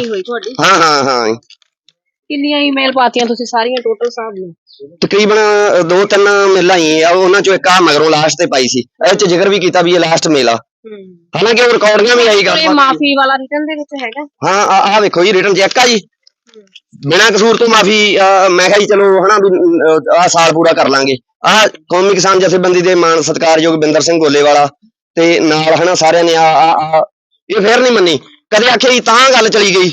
ਹਾਂ ਹਾਂ ਹਾਂ। ਕਿੰਨੀਆਂ ਈਮੇਲ ਪਾਤੀਆਂ ਤੁਸੀਂ ਸਾਰੀਆਂ ਟੋਟਲ ਸਾਹਿਬ ਨੂੰ ਤਕਰੀਬਨ ਦੋ ਤਿੰਨ ਮੇਲਾਂ ਹੀ ਆ ਉਹਨਾਂ ਚੋਂ ਇੱਕ ਆ ਮਗਰੋਂ ਲਾਸਟ ਤੇ ਪਾਈ ਸੀ। ਇਹ ਚ ਜ਼ਿਕਰ ਵੀ ਕੀਤਾ ਵੀ ਇਹ ਲਾਸਟ ਮੇਲ। ਆ ਹਾਲਾਂਕਿ ਉਹ ਰਿਕਾਰਡਿੰਗਾਂ ਵੀ ਆਈ ਗੱਲ ਇਹ ਮਾਫੀ ਵਾਲਾ ਰਿਟਰਨ ਦੇ ਵਿੱਚ ਹੈਗਾ। ਹਾਂ ਆ ਆਹ ਵੇਖੋ ਜੀ ਰਿਟਰਨ ਚੈੱਕ ਆ ਜੀ। ਬਿਨਾਂ ਕਸੂਰ ਤੋਂ ਮਾਫੀ ਮੈਂ ਕਿਹਾ ਜੀ ਚਲੋ ਹਨਾ ਵੀ ਆ ਸਾਲ ਪੂਰਾ ਕਰ ਲਾਂਗੇ। ਆ ਕੌਮੀ ਕਿਸਾਨ ਜਥੇਬੰਦੀ ਦੇ ਮਾਨ ਸਤਿਕਾਰਯੋਗ ਬਿੰਦਰ ਸਿੰਘ ਗੋਲੇਵਾਲਾ ਤੇ ਨਾਲ ਹਨਾ ਸਾਰਿਆਂ ਨੇ ਆ ਆ ਆ- ਇਹ ਫੇਰ ਨਹੀਂ ਮੰਨੀ। ਕਦੇ ਆਖਿਆ ਜੀ ਤਾਂ ਗੱਲ ਚਲੀ ਗਈ।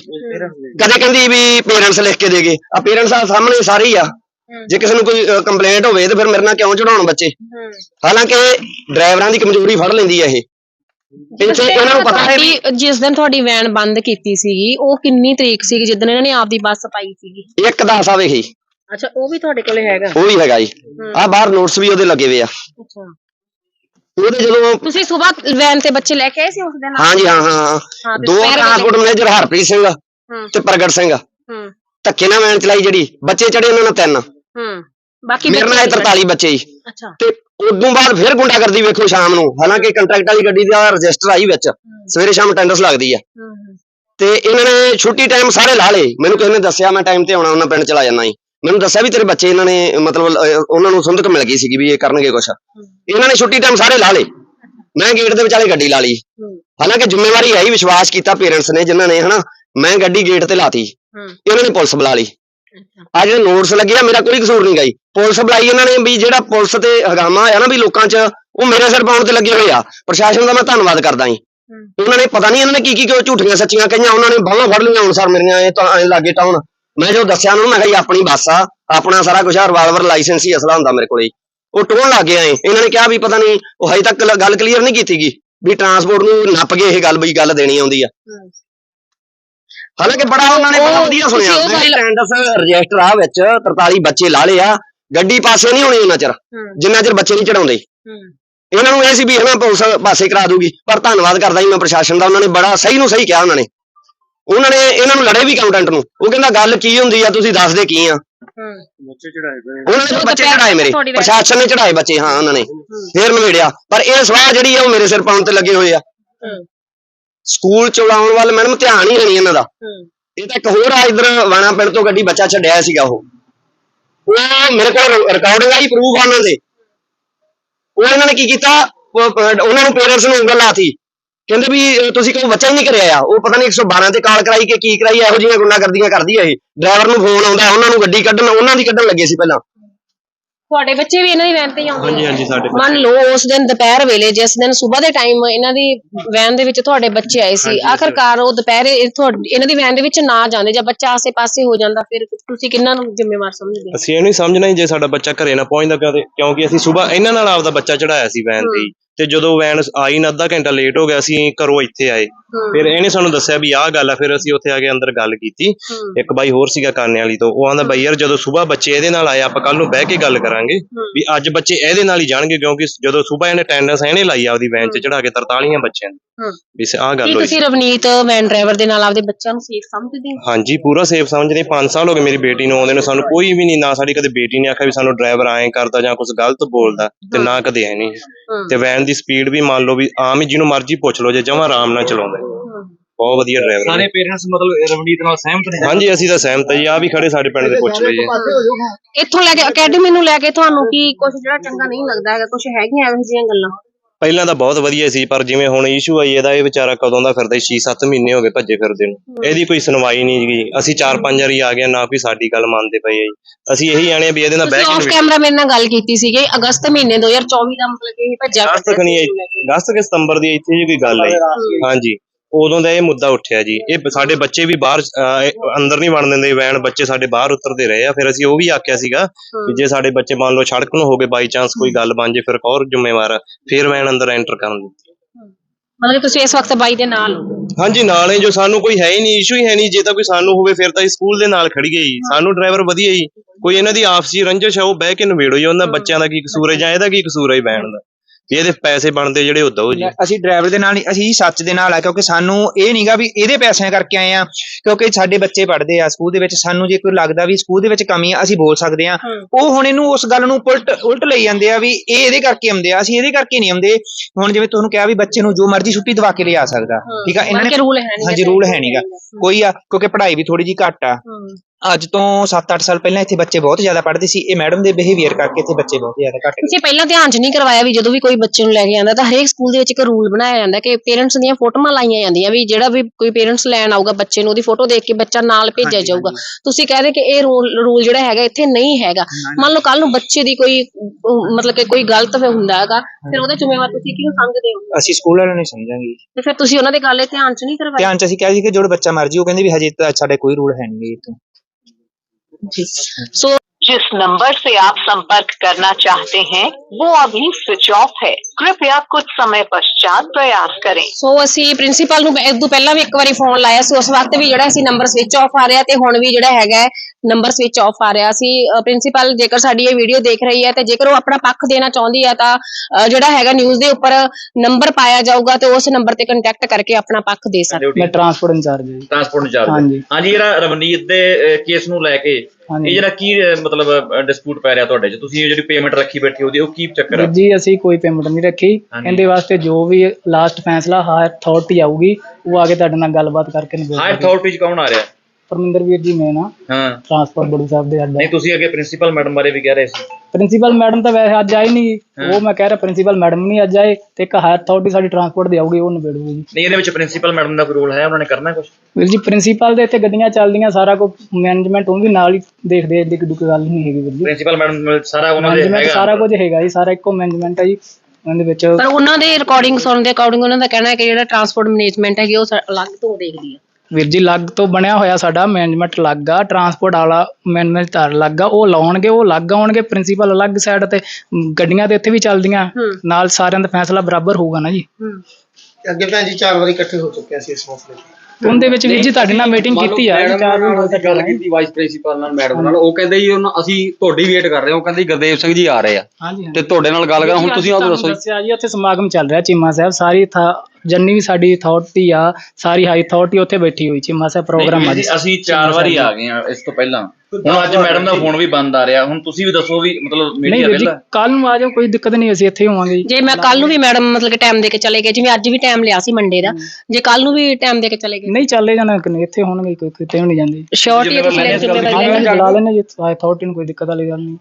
ਕਦੇ ਕਹਿੰਦੀ ਵੀ ਪੇਰੈਂਟਸ ਲਿਖ ਕੇ ਦੇ ਗਏ। ਆ ਪੇਰੈਂਟਸ ਆ ਸਾਹਮਣੇ ਸਾਰੇ ਹੀ ਆ। ਜੇ ਕਿਸੇ ਨੂੰ ਕੋਈ ਕੰਪਲੇਂਟ ਹੋਵੇ ਤੇ ਫਿਰ ਮੇਰੇ ਨਾਲ ਕਿਉਂ ਚੜਾਉਣ ਬੱਚੇ? ਹੂੰ। ਹਾਲਾਂਕਿ ਡਰਾਈਵਰਾਂ ਦੀ ਕਮਜ਼ੋਰੀ ਫੜ ਲੈਂਦੀ ਆ ਇਹ। ਇੱਥੇ ਇਹਨਾਂ ਨੂੰ ਪਤਾ ਹੈ ਵੀ ਜਿਸ ਦਿਨ ਤੁਹਾਡੀ ਵੈਨ ਬੰਦ ਕੀਤੀ ਸੀਗੀ ਉਹ ਕਿੰਨੀ ਤਰੀਕ ਸੀਗੀ ਜਿੱਦਣ ਇਹਨਾਂ ਨੇ ਆਪਦੀ ਬੱਸ ਪਾਈ ਸੀਗੀ? ਇੱਕ ਦਸ ਹੀ ਅੱਛਾ ਉਹ ਵੀ ਤੁਹਾਡੇ ਕੋਲੇ ਹੈਗਾ? ਉਹ ਵੀ ਹੈਗਾ ਜੀ। ਆ ਬਾਹਰ ਨੋਟਸ ਵੀ ਉਹਦੇ ਲੱਗੇ ਹੋਏ ਆ। ਅੱਛਾ। ਉਹਦੇ ਜਦੋਂ ਤੁਸੀਂ ਸਵੇਰ ਵੈਨ ਤੇ ਬੱਚੇ ਲੈ ਕੇ ਆਏ ਸੀ ਉਸ ਦਿਨ? ਹਾਂਜੀ ਹਾਂ ਹਾਂ ਹਾਂ, ਹਾਂ ਦੋ ਟਰਾਂਸਪੋਰਟ ਮੈਨੇਜਰ ਹਰਪ੍ਰੀਤ ਸਿੰਘ ਹੂੰ। ਤੇ ਪ੍ਰਗਟ ਸਿੰਘ। ਹੂੰ। ਧੱਕੇ ਨਾਲ ਵੈਨ ਚਲਾਈ ਜਿਹੜੀ। ਬੱਚੇ ਚੜੇ ਉਹਨਾਂ ਨਾਲ ਤਿੰਨ। ਹੂੰ ਬਾਕੀ ਮੇਰੇ ਨਾਲ ਇਹ ਬੱਚੇ 43 ਬੱਚੇ ਜੀ। ਅੱਛਾ। ਤੇ ਉਦੋਂ ਬਾਅਦ ਫਿਰ ਗੁੰਡਾਗਰਦੀ ਵੇਖੋ ਸ਼ਾਮ ਨੂੰ। ਹਾਲਾਂਕਿ ਕੰਟਰੈਕਟ ਵਾਲੀ ਗੱਡੀ ਦਾ ਰਜਿਸਟਰ ਆਈ ਵਿੱਚ। ਸਵੇਰੇ ਸ਼ਾਮ ਟੈਂਡਰਸ ਲੱਗਦੀ ਆ। ਤੇ ਇਹਨਾਂ ਨੇ ਛੁੱਟੀ ਟਾਈਮ ਸਾਰੇ ਲਾ ਲਏ। ਮੈਨੂੰ ਕਿਸੇ ਨੇ ਦੱਸਿਆ ਮੈਂ ਟਾਈਮ ਤੇ ਆਉਣਾ ਉਹਨਾਂ ਪਿੰਡ ਚਲਾ ਜਾਣਾ ਜੀ। ਮੈਨੂੰ ਦੱਸਿਆ ਵੀ ਤੇਰੇ ਬੱਚੇ ਇਹਨਾਂ ਨੇ ਮਤਲਬ ਉਹਨਾਂ ਨੂੰ ਸੁੰਦਕ ਮਿਲ ਗਈ ਸੀਗੀ ਵੀ ਇਹ ਕਰਨਗੇ ਕੁਛ। ਇਹਨਾਂ ਨੇ ਛੁੱਟੀ ਟਾਈਮ ਸਾਰੇ ਲਾ ਲਏ। ਮੈਂ ਗੇਟ ਦੇ ਵਿਚਾਲੇ ਗੱਡੀ ਲਾ ਲਈ। ਹਾਲਾਂਕਿ ਜ਼ਿੰਮੇਵਾਰੀ ਹੈ ਹੀ ਵਿਸ਼ਵਾਸ ਕੀਤਾ ਪੇਰੈਂਟਸ ਨੇ ਜਿਨ੍ਹਾਂ ਨੇ ਹਨਾ। ਮੈਂ ਗੱਡੀ ਗੇਟ ਤੇ ਲਾਤੀ। ਇਹਨਾਂ ਨੇ ਪੁਲਿਸ ਬੁਲਾ ਲਈ। ਆ ਜਿਹੜੇ ਨੋਟਸ ਲੱਗੇ ਆ ਮੇਰਾ ਕੋਈ ਕਸੂਰ ਨਹੀਂ ਗਈ। ਪੁਲਿਸ ਬੁਲਾਈ ਇਹਨਾਂ ਨੇ ਵੀ ਜਿਹੜਾ ਪੁਲਿਸ ਤੇ ਹਗਾਮਾ ਆਇਆ ਨਾ ਵੀ ਲੋਕਾਂ 'ਚ ਉਹ ਮੇਰੇ ਸਿਰ ਪਾਉਣ ਤੇ ਲੱਗੇ ਹੋਏ ਆ। ਪ੍ਰਸ਼ਾਸਨ ਦਾ ਮੈਂ ਧੰਨਵਾਦ ਕਰਦਾ ਜੀ। ਉਹਨਾਂ ਨੇ ਪਤਾ ਨਹੀਂ ਇਹਨਾਂ ਨੇ ਕੀ ਕੀ ਕਿਉਂ ਝੂਠੀਆਂ ਸੱਚੀਆਂ ਕਹੀਆਂ ਉਹਨਾਂ ਨੇ ਬਾਹਾਂ ਫੜ ਲਈਆਂ ਹੁਣ ਸਰ ਮੇਰੀਆਂ ਇਹ ਤਾਂ ਐਂ ਲਾਗੇ ਟਾਉਣ ਮੈਂ ਜੋ ਦੱਸਿਆ ਉਹਨਾਂ ਨੂੰ ਮੈਂ ਕਿਹਾ ਜੀ ਆਪਣੀ ਬੱਸ ਆ ਆਪਣਾ ਸਾਰਾ ਕੁਝ ਆ ਰਿਵਾਲਵਰ ਲਾਇਸੈਂਸ ਹੀ ਅਸਲਾ ਹੁੰਦਾ ਮੇਰੇ ਕੋਲੇ ਉਹ ਟੋਣ ਲੱਗ ਗਏ ਐ। ਇਹਨਾਂ ਨੇ ਕਿਹਾ ਵੀ ਪਤਾ ਨਹੀਂ ਉਹ ਹਜੇ ਤੱਕ ਗੱਲ ਕਲੀਅਰ ਨਹੀਂ ਕੀਤੀਗੀ ਵੀ ਟਰਾਂਸਪੋਰਟ ਨੂੰ ਨੱਪ ਗਏ ਇਹ ਗੱਲ ਵੀ ਗੱਲ ਦੇਣੀ ਆਉਂਦੀ ਆ। ਹਾਲਾਂਕਿ ਬੜਾ ਉਹਨਾਂ ਨੇ ਬੜਾ ਵਧੀਆ ਸੁਣਿਆ ਤੁਸੀਂ ਉਹ ਮੈਂ ਗੱਲ- ਟੈਂਡਸ ਰਜਿਸਟਰ ਆ ਵਿੱਚ 43 ਬੱਚੇ ਲਾ ਲਏ ਆ। ਗੱਡੀ ਪਾਸੇ ਨਹੀਂ ਹੋਣੀ ਉਹਨਾਂ ਚਿਰ ਜਿੰਨਾ ਚਿਰ ਬੱਚੇ ਨਹੀਂ ਚੜਾਉਂਦੇ। ਇਹਨਾਂ ਨੂੰ ਇਹ ਸੀ ਵੀ ਹਨਾ ਪੁਲਿਸ ਪਾਸੇ ਕਰਾ ਦੂਗੀ ਪਰ ਧੰਨਵਾਦ ਕਰਦਾ ਜੀ ਮੈਂ ਪ੍ਰਸ਼ਾਸਨ ਦਾ ਉਹਨਾਂ ਨੇ ਬੜਾ ਸਹੀ ਨੂੰ ਸਹੀ ਕਿਹਾ ਉਹਨਾਂ ਨੇ। ਉਹਨਾਂ ਨੇ ਇਹਨਾਂ ਨੂੰ ਲੜੇ ਵੀ ਕਾਊਂਟੈਂਟ ਨੂੰ। ਉਹ ਕਹਿੰਦਾ ਗੱਲ ਕੀ ਹੁੰਦੀ ਆ ਤੁਸੀਂ ਦੱਸਦੇ ਕੀ ਆ? ਉਹਨਾਂ ਨੇ ਉਹ ਬੱਚੇ ਚੜਾਏ ਮੇਰੇ। ਪ੍ਰਸ਼ਾਸਨ ਨੇ ਚੜਾਏ ਬੱਚੇ ਹਾਂ ਉਹਨਾਂ ਨੇ। ਫੇਰ ਨਵੇੜਿਆ। ਪਰ ਇਹ ਸਵਾਲ ਜਿਹੜੀ ਆ ਉਹ ਮੇਰੇ ਸਿਰ ਪਾਉਣ ਤੇ ਲੱਗੇ ਹੋਏ ਆ। ਹੂੰ। ਸਕੂਲ ਚਲਾਉਣ ਵੱਲ ਮੈਨੂੰ ਧਿਆਨ ਹੀ ਨਹੀਂ ਇਹਨਾਂ ਦਾ। ਇਹ ਤਾਂ ਇੱਕ ਹੋਰ ਆ ਇਧਰ ਵਾਣਾ ਪਿੰਡ ਤੋਂ ਗੱਡੀ ਬੱਚਾ ਛੱਡਿਆ ਸੀਗਾ ਉਹ। ਉਹ ਮੇਰੇ ਕੋਲ ਰਿਕਾਰਡਿੰਗ ਆਈ ਪ੍ਰੂਫ ਆ ਉਹਨਾਂ ਦੇ। ਉਹ ਇਹਨਾਂ ਨੇ ਕੀ ਕੀਤਾ? ਉਹਨਾਂ ਨੂੰ ਪੇਰੈਂਟਸ ਨੂੰ ਉਂਗਲ ਲਾਤੀ। ਕਹਿੰਦੇ ਵੀ ਤੁਸੀਂ ਕੋਈ ਬੱਚਾ ਹੀ ਨਹੀਂ ਕਰਿਆ ਆ ਉਹ ਪਤਾ ਨਹੀਂ 112 ਤੇ ਕਾਲ ਕਰਾਈ ਕਿ ਕੀ ਕਰਾਈ ਇਹੋ ਜਿਹੀਆਂ ਗੁੰਡਾਗਰਦੀਆਂ ਕਰਦੀ ਆ ਇਹ। ਡਰਾਈਵਰ ਨੂੰ ਫੋਨ ਆਉਂਦਾ ਉਹਨਾਂ ਨੂੰ ਗੱਡੀ ਕੱਢਣ ਉਹਨਾਂ ਦੀ ਕੱਢਣ ਲੱਗੇ ਸੀ ਪਹਿਲਾਂ। ਤੁਹਾਡੇ ਬੱਚੇ ਵੀ ਇਹਨਾਂ ਦੀ ਵੈਨ ਤੇ ਹੀ ਆਉਂਦੇ ਹਾਂਜੀ ਹਾਂਜੀ ਸਾਡੇ ਮੰਨ ਲਓ ਉਸ ਦਿਨ ਦੁਪਹਿਰ ਵੇਲੇ ਜਿਸ ਦਿਨ ਸਵੇਰ ਦੇ ਟਾਈਮ ਇਹਨਾਂ ਦੀ ਵੈਨ ਦੇ ਵਿੱਚ ਤੁਹਾਡੇ ਬੱਚੇ ਆਏ ਸੀ ਆਖਰਕਾਰ ਉਹ ਦੁਪਹਿਰੇ ਇਹ ਤੁਹਾਡੀ- ਇਹਨਾਂ ਦੀ ਵੈਨ ਦੇ ਵਿੱਚ ਨਾ ਜਾਂਦੇ ਜਾਂ ਬੱਚਾ ਆਸੇ-ਪਾਸੇ ਹੋ ਜਾਂਦਾ ਫਿਰ ਤੁਸੀਂ ਕਿੰਨਾਂ ਨੂੰ ਜ਼ਿੰਮੇਵਾਰ ਸਮਝਦੇ? ਹੋ ਅਸੀਂ ਇਹ ਨਹੀਂ ਸਮਝਣਾ ਹੀ ਜੇ ਸਾਡਾ ਬੱਚਾ ਘਰੇ ਨਾ ਪਹੁੰਚਦਾ ਕਿਉਂ ਤੇ ਕਿਉਂਕਿ ਅਸੀਂ ਸਵੇਰ ਇਹਨਾਂ ਨਾਲ ਆਪਦਾ ਬੱਚਾ ਚੜਾਇਆ ਸੀ ਵੈਨ ਤੇ ਹੀ। ਤੇ ਜਦੋਂ ਵੈਨ ਆਈ ਨਾ ਅੱਧਾ ਘੰਟਾ ਲੇਟ ਹੋ ਗਿਆ ਅਸੀਂ ਘਰੋਂ ਇੱਥੇ ਆਏ। ਫਿਰ ਇਹਨੇ ਸਾਨੂੰ ਦੱਸਿਆ ਵੀ ਆਹ ਗੱਲ ਆ ਫਿਰ ਅਸੀਂ ਉੱਥੇ ਆ ਕੇ ਅੰਦਰ ਗੱਲ ਕੀਤੀ। ਇੱਕ ਬਾਈ ਹੋਰ ਸੀਗਾ ਕਾਨੇ ਵਾਲੀ ਤੋਂ ਉਹ ਆਂਦਾ ਬਾਈ ਯਾਰ ਜਦੋਂ ਸਵੇਰ ਬੱਚੇ ਇਹਦੇ ਨਾਲ ਆਏ ਆਪਾਂ ਕੱਲ ਨੂੰ ਬਹਿ ਕੇ ਗੱਲ ਕਰਾਂਗੇ ਵੀ ਅੱਜ ਬੱਚੇ ਇਹਦੇ ਨਾਲ ਹੀ ਜਾਣਗੇ ਕਿਉਂਕਿ ਜਦੋਂ ਸਵੇਰ ਇਹਨੇ ਅਟੈਂਡੈਂਸ ਇਹਨੇ ਲਾਈ ਆਪਦੀ ਵੈਨ 'ਚ ਚੜਾ ਕੇ 43 ਬੱਚਿਆਂ ਦੀ। ਵੀ ਆਹ ਗੱਲ ਹੋਈ ਤੁਸੀਂ ਰਵਨੀਤ ਵੈਨ ਡਰਾਈਵਰ ਦੇ ਨਾਲ ਆਪਦੇ ਬੱਚਿਆਂ ਨੂੰ ਸੇਫ ਸਮਝਦੇ ਹੋ? ਹਾਂਜੀ ਪੂਰਾ ਸੇਫ ਸਮਝਦੇ 5 ਸਾਲ ਹੋ ਗਏ ਮੇਰੀ ਬੇਟੀ ਨੂੰ ਆਉਂਦੇ ਨੂੰ ਸਾਨੂੰ ਕੋਈ ਵੀ ਨਹੀਂ ਨਾ ਸਾਡੀ ਕਦੇ ਬੇਟੀ ਨੇ ਆਖਿਆ ਵੀ ਸਾਨੂੰ ਡਰਾਈਵਰ ਐਂ ਕਰਦਾ ਜਾਂ ਕੁਝ ਗਲਤ ਬੋਲਦਾ ਤੇ ਨਾ ਕਦੇ ਐ ਨਹੀਂ। ਤੇ ਵੈਨ ਦੀ ਸਪੀਡ ਵੀ ਮੰਨ ਲਓ ਵੀ ਆਮ ਹੀ ਜਿਹਨੂੰ ਮਰਜ਼ੀ ਪੁੱਛ ਲਓ ਜੇ ਜਮਾਂ ਆਰਾਮ ਨਾਲ ਚਲਾਉਂਦਾ ਬਹੁਤ ਵਧੀਆ ਡਰਾਈਵਰ ਹੈ ਪੇਰੈਂਟਸ ਮਤਲਬ ਰਵਨੀਤ ਨਾਲ ਸਹਿਮਤ ਨੇ? ਹਾਂਜੀ ਅਸੀਂ ਤਾਂ ਸਹਿਮਤ ਹਾਂ ਜੀ ਆ ਵੀ ਖੜੇ ਸਾਡੇ ਪਿੰਡ ਦੇ ਪੁੱਛ ਲਓ ਜੀ। ਇੱਥੋਂ ਲੈ ਕੇ ਅਕੈਡਮੀ ਨੂੰ ਲੈ ਕੇ ਤੁਹਾਨੂੰ ਕੀ ਕੁਝ ਜਿਹੜਾ ਚੰਗਾ ਨਹੀਂ ਲੱਗਦਾ ਹੈਗਾ ਕੁਝ ਹੈਗੀਆਂ ਇਹੋ ਜਿਹੀਆਂ ਗੱਲਾਂ? ਪਹਿਲਾਂ ਤਾਂ ਬਹੁਤ ਵਧੀਆ ਸੀ ਪਰ ਜਿਵੇਂ ਹੁਣ ਇਸ਼ੂ ਆਈ ਇਹਦਾ ਇਹ ਵਿਚਾਰਾ ਕਦੋਂ ਦਾ ਫਿਰਦਾ 6-7 ਮਹੀਨੇ ਹੋ ਗਏ ਭੱਜੇ ਫਿਰਦੇ ਨੂੰ। ਇਹਦੀ ਕੋਈ ਸੁਣਵਾਈ ਨਹੀਂ ਗਈ ਅਸੀਂ 4-5 ਵਾਰੀ ਆ ਗਏ ਨਾ ਕੋਈ ਸਾਡੀ ਗੱਲ ਮੰਨਦੇ ਪਏ ਜੀ। ਅਸੀਂ ਇਹੀ ਆਣੇ ਵੀ ਇਹਦੇ ਨਾਲ ਬਹਿ ਤੁਸੀਂ ਕੇ ਆਫ ਕੈਮਰਾ ਮੇਰੇ ਨਾਲ ਗੱਲ ਕੀਤੀ ਸੀਗੀ ਅਗਸਤ ਮਹੀਨੇ 2024 ਦਾ ਮਤਲਬ ਕਿ ਇਹ ਭੱਜਿਆ ਅਗਸਤ ਕੇ। ਸਤੰਬਰ ਦੀ ਇੱਥੇ ਜੀ ਕੋਈ ਗੱਲ ਆਈ। ਹਾਂਜੀ। ਉਦੋਂ ਦਾ ਇਹ ਮੁੱਦਾ ਉੱਠਿਆ ਜੀ। ਇਹ ਸਾਡੇ ਬੱਚੇ ਵੀ ਬਾਹਰ ਅਹ, ਅੰਦਰ ਨਹੀਂ ਵੜਨ ਦਿੰਦੇ ਵੈਨ ਬੱਚੇ ਸਾਡੇ ਬਾਹਰ ਉਤਰਦੇ ਰਹੇ ਆ। ਫਿਰ ਅਸੀਂ ਉਹ ਵੀ ਆਖਿਆ ਸੀਗਾ ਕਿ ਜੇ ਸਾਡੇ ਬੱਚੇ ਮੰਨ ਲਓ ਸੜਕ ਨੂੰ ਹੋ ਗਏ ਬਾਈ ਚਾਂਸ ਕੋਈ ਗੱਲ ਬਣ ਜੇ ਫਿਰ ਕੌਰ ਜ਼ਿੰਮੇਵਾਰ ਆ। ਫਿਰ ਵੈਨ ਅੰਦਰ ਐਂਟਰ ਕਰਨ ਦੀ ਮਤਲਬ ਕਿ ਤੁਸੀਂ ਇਸ ਵਕਤ ਬਾਈ ਦੇ ਨਾਲ ਹੋ। ਹਾਂਜੀ ਨਾਲ ਹੀ ਜੋ ਸਾਨੂੰ ਕੋਈ ਹੈ ਹੀ ਨਹੀਂ ਇਸ਼ੂ ਹੀ ਹੈ ਨਹੀਂ। ਜੇ ਤਾਂ ਕੋਈ ਸਾਨੂੰ ਹੋਵੇ ਫਿਰ ਤਾਂ ਅਸੀਂ ਸਕੂਲ ਦੇ ਨਾਲ ਖੜੀ ਗਈ ਸਾਨੂੰ ਡਰਾਈਵਰ ਵਧੀਆ ਹੀ ਕੋਈ ਇਹਨਾਂ ਦੀ ਆਪਸੀ ਰੰਜਿਸ਼ ਆ ਉਹ ਬਹਿ ਕੇ ਨਿਬੇੜੋ ਜੀ। ਉਹਨਾਂ ਬੱਚਿਆਂ ਦਾ ਕੀ ਕਸੂਰ ਹੈ ਜਾਂ ਇਹਦਾ ਕੀ ਕਸੂਰ ਹੈ ਬੈਣ ਦਾ? ਜੇ ਇਹਦੇ ਪੈਸੇ ਬਣਦੇ ਜਿਹੜੇ ਉਹ ਦੋ ਜੀ। ਅਸੀਂ ਡਰਾਈਵਰ ਦੇ ਨਾਲ ਨਹੀਂ ਅਸੀਂ ਸੱਚ ਦੇ ਨਾਲ ਆ ਕਿਉਂਕਿ ਸਾਨੂੰ ਇਹ ਨਹੀਂਗਾ ਵੀ ਇਹਦੇ ਪੈਸਿਆਂ ਕਰਕੇ ਆਏ ਆ ਕਿਉਂਕਿ ਸਾਡੇ ਬੱਚੇ ਪੜ੍ਹਦੇ ਆ ਸਕੂਲ ਦੇ ਵਿੱਚ ਸਾਨੂੰ ਜੇ ਕੋਈ ਲੱਗਦਾ ਵੀ ਸਕੂਲ ਦੇ ਵਿੱਚ ਕਮੀ ਆ ਅਸੀਂ ਬੋਲ ਸਕਦੇ ਆ। ਉਹ ਹੁਣ ਇਹਨੂੰ ਉਸ ਗੱਲ ਨੂੰ ਉਲਟ ਉਲਟ ਲਈ ਜਾਂਦੇ ਆ ਵੀ ਇਹ ਇਹਦੇ ਕਰਕੇ ਆਉਂਦੇ ਆ ਅਸੀਂ ਇਹਦੇ ਕਰਕੇ ਨਹੀਂ ਆਉਂਦੇ। ਹੁਣ ਜਿਵੇਂ ਤੁਹਾਨੂੰ ਕਿਹਾ ਵੀ ਬੱਚੇ ਨੂੰ ਜੋ ਮਰਜ਼ੀ ਛੁੱਟੀ ਦਵਾ ਕੇ ਲਿਆ ਸਕਦਾ। ਠੀਕ ਆ ਇਹਨਾਂ ਨੇ ਹਾਂਜੀ ਰੂਲ ਹੈ ਨਹੀਂਗਾ ਕੋਈ ਆ ਕਿਉਂਕਿ ਪੜ੍ਹਾਈ ਵੀ ਥੋੜੀ ਜੀ ਘੱਟ ਆ। ਅੱਜ ਤੋਂ 7-8 ਸਾਲ ਪਹਿਲਾਂ ਇੱਥੇ ਬੱਚੇ ਬਹੁਤ ਜ਼ਿਆਦਾ ਪੜ੍ਹਦੇ ਸੀ। ਇਹ ਮੈਡਮ ਦੇ ਬਿਹੇਵੀਅਰ ਕਰਕੇ ਇੱਥੇ ਬੱਚੇ ਬਹੁਤ ਜ਼ਿਆਦਾ ਘੱਟ ਤੁਸੀਂ ਪਹਿਲਾਂ ਧਿਆਨ 'ਚ ਨਹੀਂ ਕਰਵਾਇਆ ਵੀ ਜਦੋਂ ਵੀ ਕੋਈ ਬੱਚੇ ਨੂੰ ਲੈ ਕੇ ਆਉਂਦਾ ਤਾਂ ਹਰੇਕ ਸਕੂਲ ਦੇ ਵਿੱਚ ਇੱਕ ਰੂਲ ਬਣਾਇਆ ਜਾਂਦਾ ਕਿ ਪੇਰੈਂਟਸ ਦੀਆਂ ਫੋਟੋਆਂ ਲਾਈਆਂ ਜਾਂਦੀਆਂ ਵੀ ਜਿਹੜਾ ਵੀ ਕੋਈ ਪੇਰੈਂਟਸ ਲੈਣ ਆਊਗਾ ਬੱਚੇ ਨੂੰ ਉਹਦੀ ਫੋਟੋ ਦੇਖ ਕੇ ਬੱਚਾ ਨਾਲ ਭੇਜਿਆ ਜਾਊਗਾ। ਤੁਸੀਂ ਕਹਿ ਰਹੇ ਕਿ ਇਹ ਰੂਲ ਰੂਲ ਜਿਹੜਾ ਹੈਗਾ ਇੱਥੇ ਨਹੀਂ ਹੈਗਾ। ਮੰਨ ਲਓ ਕੱਲ ਨੂੰ ਬੱਚੇ ਦੀ ਕੋਈ ਮਤਲਬ ਕਿ ਕੋਈ ਗਲਤ ਹੁੰਦਾ ਹੈਗਾ ਫਿਰ ਉਹਦੇ ਜ਼ਿੰਮੇਵਾਰ ਤੁਸੀਂ ਕਿਹਨੂੰ ਸਮਝਦੇ ਹੋ? ਅਸੀਂ ਸਕੂਲ ਵਾਲਿਆਂ ਨੂੰ ਸਮਝਾਂਗੇ। ਤੇ ਫਿਰ ਤੁਸੀਂ ਉਹਨਾਂ ਦੇ ਗੱਲ ਧਿਆਨ 'ਚ ਨਹੀਂ ਕਰਵਾਇਆ? ਧਿਆਨ ਚ ਅਸੀਂ ਕਿਹਾ ਸੀ ਕਿ ਜਿਹੜਾ ਬੱਚਾ ਮਰਜ਼ੀ ਉਹ ਕਹਿੰਦੇ ਵੀ ਹਜੇ ਤਾਂ ਸਾਡੇ ਕੋਈ ਰੂਲ ਹੈ ਨਹੀਂ ਇਹ ਤੋਂ ਸੋ जिस नंबर से आप संपर्क करना चाहते हैं वो अभी स्विच ऑफ है कृपया कुछ समय पश्चात प्रयास करें ਸੋ ਅਸੀਂ ਪ੍ਰਿੰਸੀਪਲ ਨੂੰ ਇਹ ਤੋਂ ਪਹਿਲਾਂ ਵੀ ਇੱਕ ਵਾਰੀ ਫੋਨ ਲਾਇਆ ਸੀ ਉਸ ਵਕਤ ਵੀ ਜਿਹੜਾ ਸੀ ਨੰਬਰ ਸਵਿਚ ਆਫ ਆ ਰਿਹਾ ਤੇ ਹੁਣ ਵੀ ਜਿਹੜਾ ਹੈਗਾ ਨੰਬਰ ਸਵਿਚ ਆਫ ਆ ਰਿਹਾ ਸੀ। ਪ੍ਰਿੰਸੀਪਲ ਜੇਕਰ ਸਾਡੀ ਇਹ ਵੀਡੀਓ ਦੇਖ ਰਹੀ ਹੈ ਤੇ ਜੇਕਰ ਉਹ ਆਪਣਾ ਪੱਖ ਦੇਣਾ ਚਾਹੁੰਦੀ ਹੈ ਤਾਂ ਜਿਹੜਾ ਹੈਗਾ ਨਿਊਜ਼ ਦੇ ਉੱਪਰ ਨੰਬਰ ਪਾਇਆ ਜਾਊਗਾ ਤੇ ਉਸ ਨੰਬਰ ਤੇ ਕੰਟੈਕਟ ਕਰਕੇ ਆਪਣਾ ਪੱਖ ਦੇ ਸਕਦੇ ਮੈਂ ਟਰਾਂਸਪੋਰਟ ਇੰਚਾਰਜ ਹਾਂ ਜੀ। ਟਰਾਂਸਪੋਰਟ ਇੰਚਾਰਜ ਹਾਂਜੀ। ਜਿਹੜਾ ਰਵਨੀਤ ਦੇ ਕੇਸ ਨੂੰ ਲੈ ਕੇ। ਇਹ ਜਿਹੜਾ ਕੀ ਮਤਲਬ ਡਿਸਪਿਊਟ ਪੈ ਰਿਹਾ ਤੁਹਾਡੇ ਚ? ਤੁਸੀਂ ਇਹ ਜਿਹੜੀ ਪੇਮੈਂਟ ਰੱਖੀ ਬੈਠੀ ਉਹਦੀ ਉਹ ਕੀ ਚੱਕਰ ਆ? ਜੀ ਅਸੀਂ ਕੋਈ ਪੇਮੈਂਟ ਨਹੀਂ ਰੱਖੀ। ਇਹਦੇ ਵਾਸਤੇ ਜੋ ਵੀ ਲਾਸਟ ਫੈਸਲਾ ਹਾਇਰ ਅਥਾਰਟੀ ਆਊਗੀ ਉਹ ਆ ਕੇ ਤੁਹਾਡੇ ਨਾਲ ਗੱਲਬਾਤ ਕਰਕੇ ਨਿਬੇੜ ਹਾਇਰ ਅਥਾਰਟੀ ਚ ਕੌਣ ਆ ਰਿਹਾ? ਪਰਮਿੰਦਰ ਵੀਰ ਜੀ ਮੈਂ ਨਾ ਹਾਂ। ਟਰਾਂਸਪੋਰਟ ਬੜੀ ਸਾਹਿਬ ਦੇ ਅੱਡਾ ਨਹੀਂ ਤੁਸੀਂ ਅੱਗੇ ਪ੍ਰਿੰਸੀਪਲ ਮੈਡਮ ਬਾਰੇ ਵੀ ਕਹਿ ਰਹੇ ਸੀ। ਪ੍ਰਿੰਸੀਪਲ ਮੈਡਮ ਤਾਂ ਵੈਸੇ ਅੱਜ ਆਏ ਨਹੀਂ ਉਹ ਮੈਂ ਕਹਿ ਰਿਹਾ ਪ੍ਰਿੰਸੀਪਲ ਮੈਡਮ ਨਹੀਂ ਅੱਜ ਆਏ ਤੇ ਇੱਕ ਹਾਇਰ ਅਥਾਰਟੀ ਸਾਡੀ ਟਰਾਂਸਪੋਰਟ ਦੀ ਆਊਗੀ ਉਹ ਨਿਬੇੜੂਗੀ ਜੀ। ਨਹੀਂ ਇਹਦੇ ਵਿੱਚ ਪ੍ਰਿੰਸੀਪਲ ਮੈਡਮ ਦਾ ਕੋਈ ਰੋਲ ਹੈ? ਉਹਨਾਂ ਨੇ ਕਰਨਾ ਕੁਝ ਵੀਰ ਜੀ ਪ੍ਰਿੰਸੀਪਲ ਦੇ ਇੱਥੇ ਗੱਡੀਆਂ ਚੱਲਦੀਆਂ ਸਾਰਾ ਕੁਝ ਮੈਨੇਜਮੈਂਟ ਉਹ ਵੀ ਨਾਲ ਹੀ ਦੇਖਦੇ ਐਡੀ ਕੋਈ ਗੱਲ ਨਹੀਂ ਹੈਗੀ ਵੀਰ ਜੀ। ਪ੍ਰਿੰਸੀਪਲ ਮੈਡਮ ਸਾਰਾ ਉਹਨਾਂ ਦੇ ਮੈਨੇਜਮੈਂਟ ਹੈਗਾ। ਸਾਰਾ ਕੁਝ ਹੈਗਾ ਜੀ ਸਾਰਾ ਇੱਕੋ ਮੈਨੇਜਮੈਂਟ ਹੈ ਜੀ। ਉਹਦੇ ਵਿੱਚ ਪਰ ਉਹਨਾਂ ਦੇ ਰਿਕਾਰਡਿੰਗ ਸੁਣਨ ਦੇ ਅਕੋਰਡਿੰਗ ਉਹਨਾਂ ਦਾ ਕਹਿਣਾ ਹੈ ਕਿ ਜਿਹੜਾ ਟਰਾਂਸਪੋਰਟ ਮੈਨੇਜਮੈਂਟ ਹੈਗੀ ਉਹ ਸਾ- ਅਲੱਗ ਤੋਂ ਦੇਖਦੀ ਹੈ ਵੀਰ ਜੀ ਲੱਗ ਤੋਂ ਬਣਿਆ ਹੋਇਆ ਸਾਡਾ ਮੈਨੇਜਮੈਂਟ ਲੱਗ ਆ ਟਰਾਂਸਪੋਰਟ ਵਾਲਾ ਮੈਨੇਜਮੈਂਟ ਤਾਂ ਲੱਗ ਆ ਉਹ ਲਾਉਣਗੇ ਉਹ ਲੱਗ ਆਉਣਗੇ ਪ੍ਰਿੰਸੀਪਲ ਅਲੱਗ ਸਾਈਡ ਤੇ ਗੱਡੀਆਂ ਤੇ ਇੱਥੇ ਵੀ ਚੱਲਦੀਆਂ ਨਾਲ ਸਾਰਿਆਂ ਦਾ ਫੈਸਲਾ ਬਰਾਬਰ ਹੋਊਗਾ ਨਾ ਜੀ। ਅੱਗੇ ਭੈਣ ਜੀ ਚਾਰ ਵਾਰੀ ਇਕੱਠੇ ਹੋ ਚੁੱਕੇ ਸੀ ਇਸ ਮਸਲੇ ਤੇ ਉਹਦੇ ਵਿੱਚ ਵੀਰ ਜੀ ਤੁਹਾਡੇ ਨਾਲ ਮੀਟਿੰਗ ਕੀਤੀ ਆ ਚਾਰ ਵਾਰੀ। ਅਸੀਂ ਗੱਲ ਕੀਤੀ ਵਾਈਸ ਪ੍ਰਿੰਸੀਪਲ ਨਾਲ ਮੈਡਮ ਨਾਲ। ਉਹ ਕਹਿੰਦੇ ਜੀ ਉਹਨਾਂ ਅਸੀਂ ਤੁਹਾਡੀ ਵੇਟ ਕਰ ਰਹੇ ਹਾਂ ਉਹ ਕਹਿੰਦੇ ਗੁਰਦੇਵ ਸਿੰਘ ਜੀ ਆ ਰਹੇ ਆ। ਤੇ ਤੁਹਾਡੇ ਨਾਲ ਗੱਲ ਕਰਾਂ ਹੁਣ ਤੁਸੀਂ ਉਹ ਤੁਹਾਨੂੰ ਦੱਸੋ ਜੀ। ਦੱਸਿਆ ਜੀ ਉੱਥੇ ਸਮਾਗਮ ਚੱਲ ਰਿਹਾ ਚੀਮਾ ਸਾਹਿਬ ਸਾਰੀ ਥਾ ਜੰਨੀ ਵੀ ਸਾਡੀ ਅਥਾਰਟੀ ਆ ਸਾਰੀ ਹਾਈ ਅਥਾਰਟੀ ਉੱਥੇ ਬੈਠੀ ਹੋਈ ਚੀਮਾ ਸਾਹਿਬ ਪ੍ਰੋਗਰਾਮ ਨਹੀਂ ਅੱਜ ਜੀ, ਅਸੀਂ ਚਾਰ ਵਾਰੀ ਆ ਗਏ ਆ ਇਸ ਤੋਂ ਪਹਿਲਾਂ। ਹੁਣ ਅੱਜ ਮੈਡਮ ਦਾ ਫੋਨ ਵੀ ਬੰਦ ਆ ਰਿਹਾ। ਹੁਣ ਤੁਸੀਂ ਵੀ ਦੱਸੋ ਵੀ ਮਤਲਬ ਨਹੀਂ ਮੀਡੀਆ ਵੀਰ ਜੀ ਕੱਲ ਨੂੰ ਆ ਜਾਓ ਕੋਈ ਦਿੱਕਤ ਨਹੀਂ ਅਸੀਂ ਇੱਥੇ ਹੀ ਹੋਵਾਂਗੇ ਜੀ। ਜੇ ਮੈਂ ਕੱਲ ਨੂੰ ਵੀ ਮੈਡਮ ਮਤਲਬ ਕਿ ਟਾਈਮ ਦੇ ਕੇ ਚਲੇ ਗਏ ਜਿਵੇਂ ਅੱਜ ਵੀ ਟਾਈਮ ਲਿਆ ਸੀ ਮੰਡੇ ਦਾ ਜੇ ਕੱਲ ਨੂੰ ਵੀ ਟਾਈਮ ਦੇ ਕੇ ਚਲੇ ਗਏ। ਨਹੀਂ ਚੱਲੇ ਜਾਣਾ ਕਿ ਨਹੀਂ, ਇੱਥੇ ਹੋਣਗੇ ਕੋਈ ਕਿਤੇ ਵੀ ਨਹੀਂ ਜਾਂਦੇ। ਸ਼ੋਰਟੀ ਤੁਸੀਂ ਲੈ ਹਾਂਜੀ ਜ਼ਿੰਮੇਵਾਰੀ ਹਾਂਜੀ ਲੈ ਬੁਲਾ ਲੈਣੇ ਜੀ ਅਥਾਰਟੀ ਨੂੰ ਕੋਈ ਦਿੱਕਤ ਵਾਲੀ ਗੱਲ ਨਹੀਂ।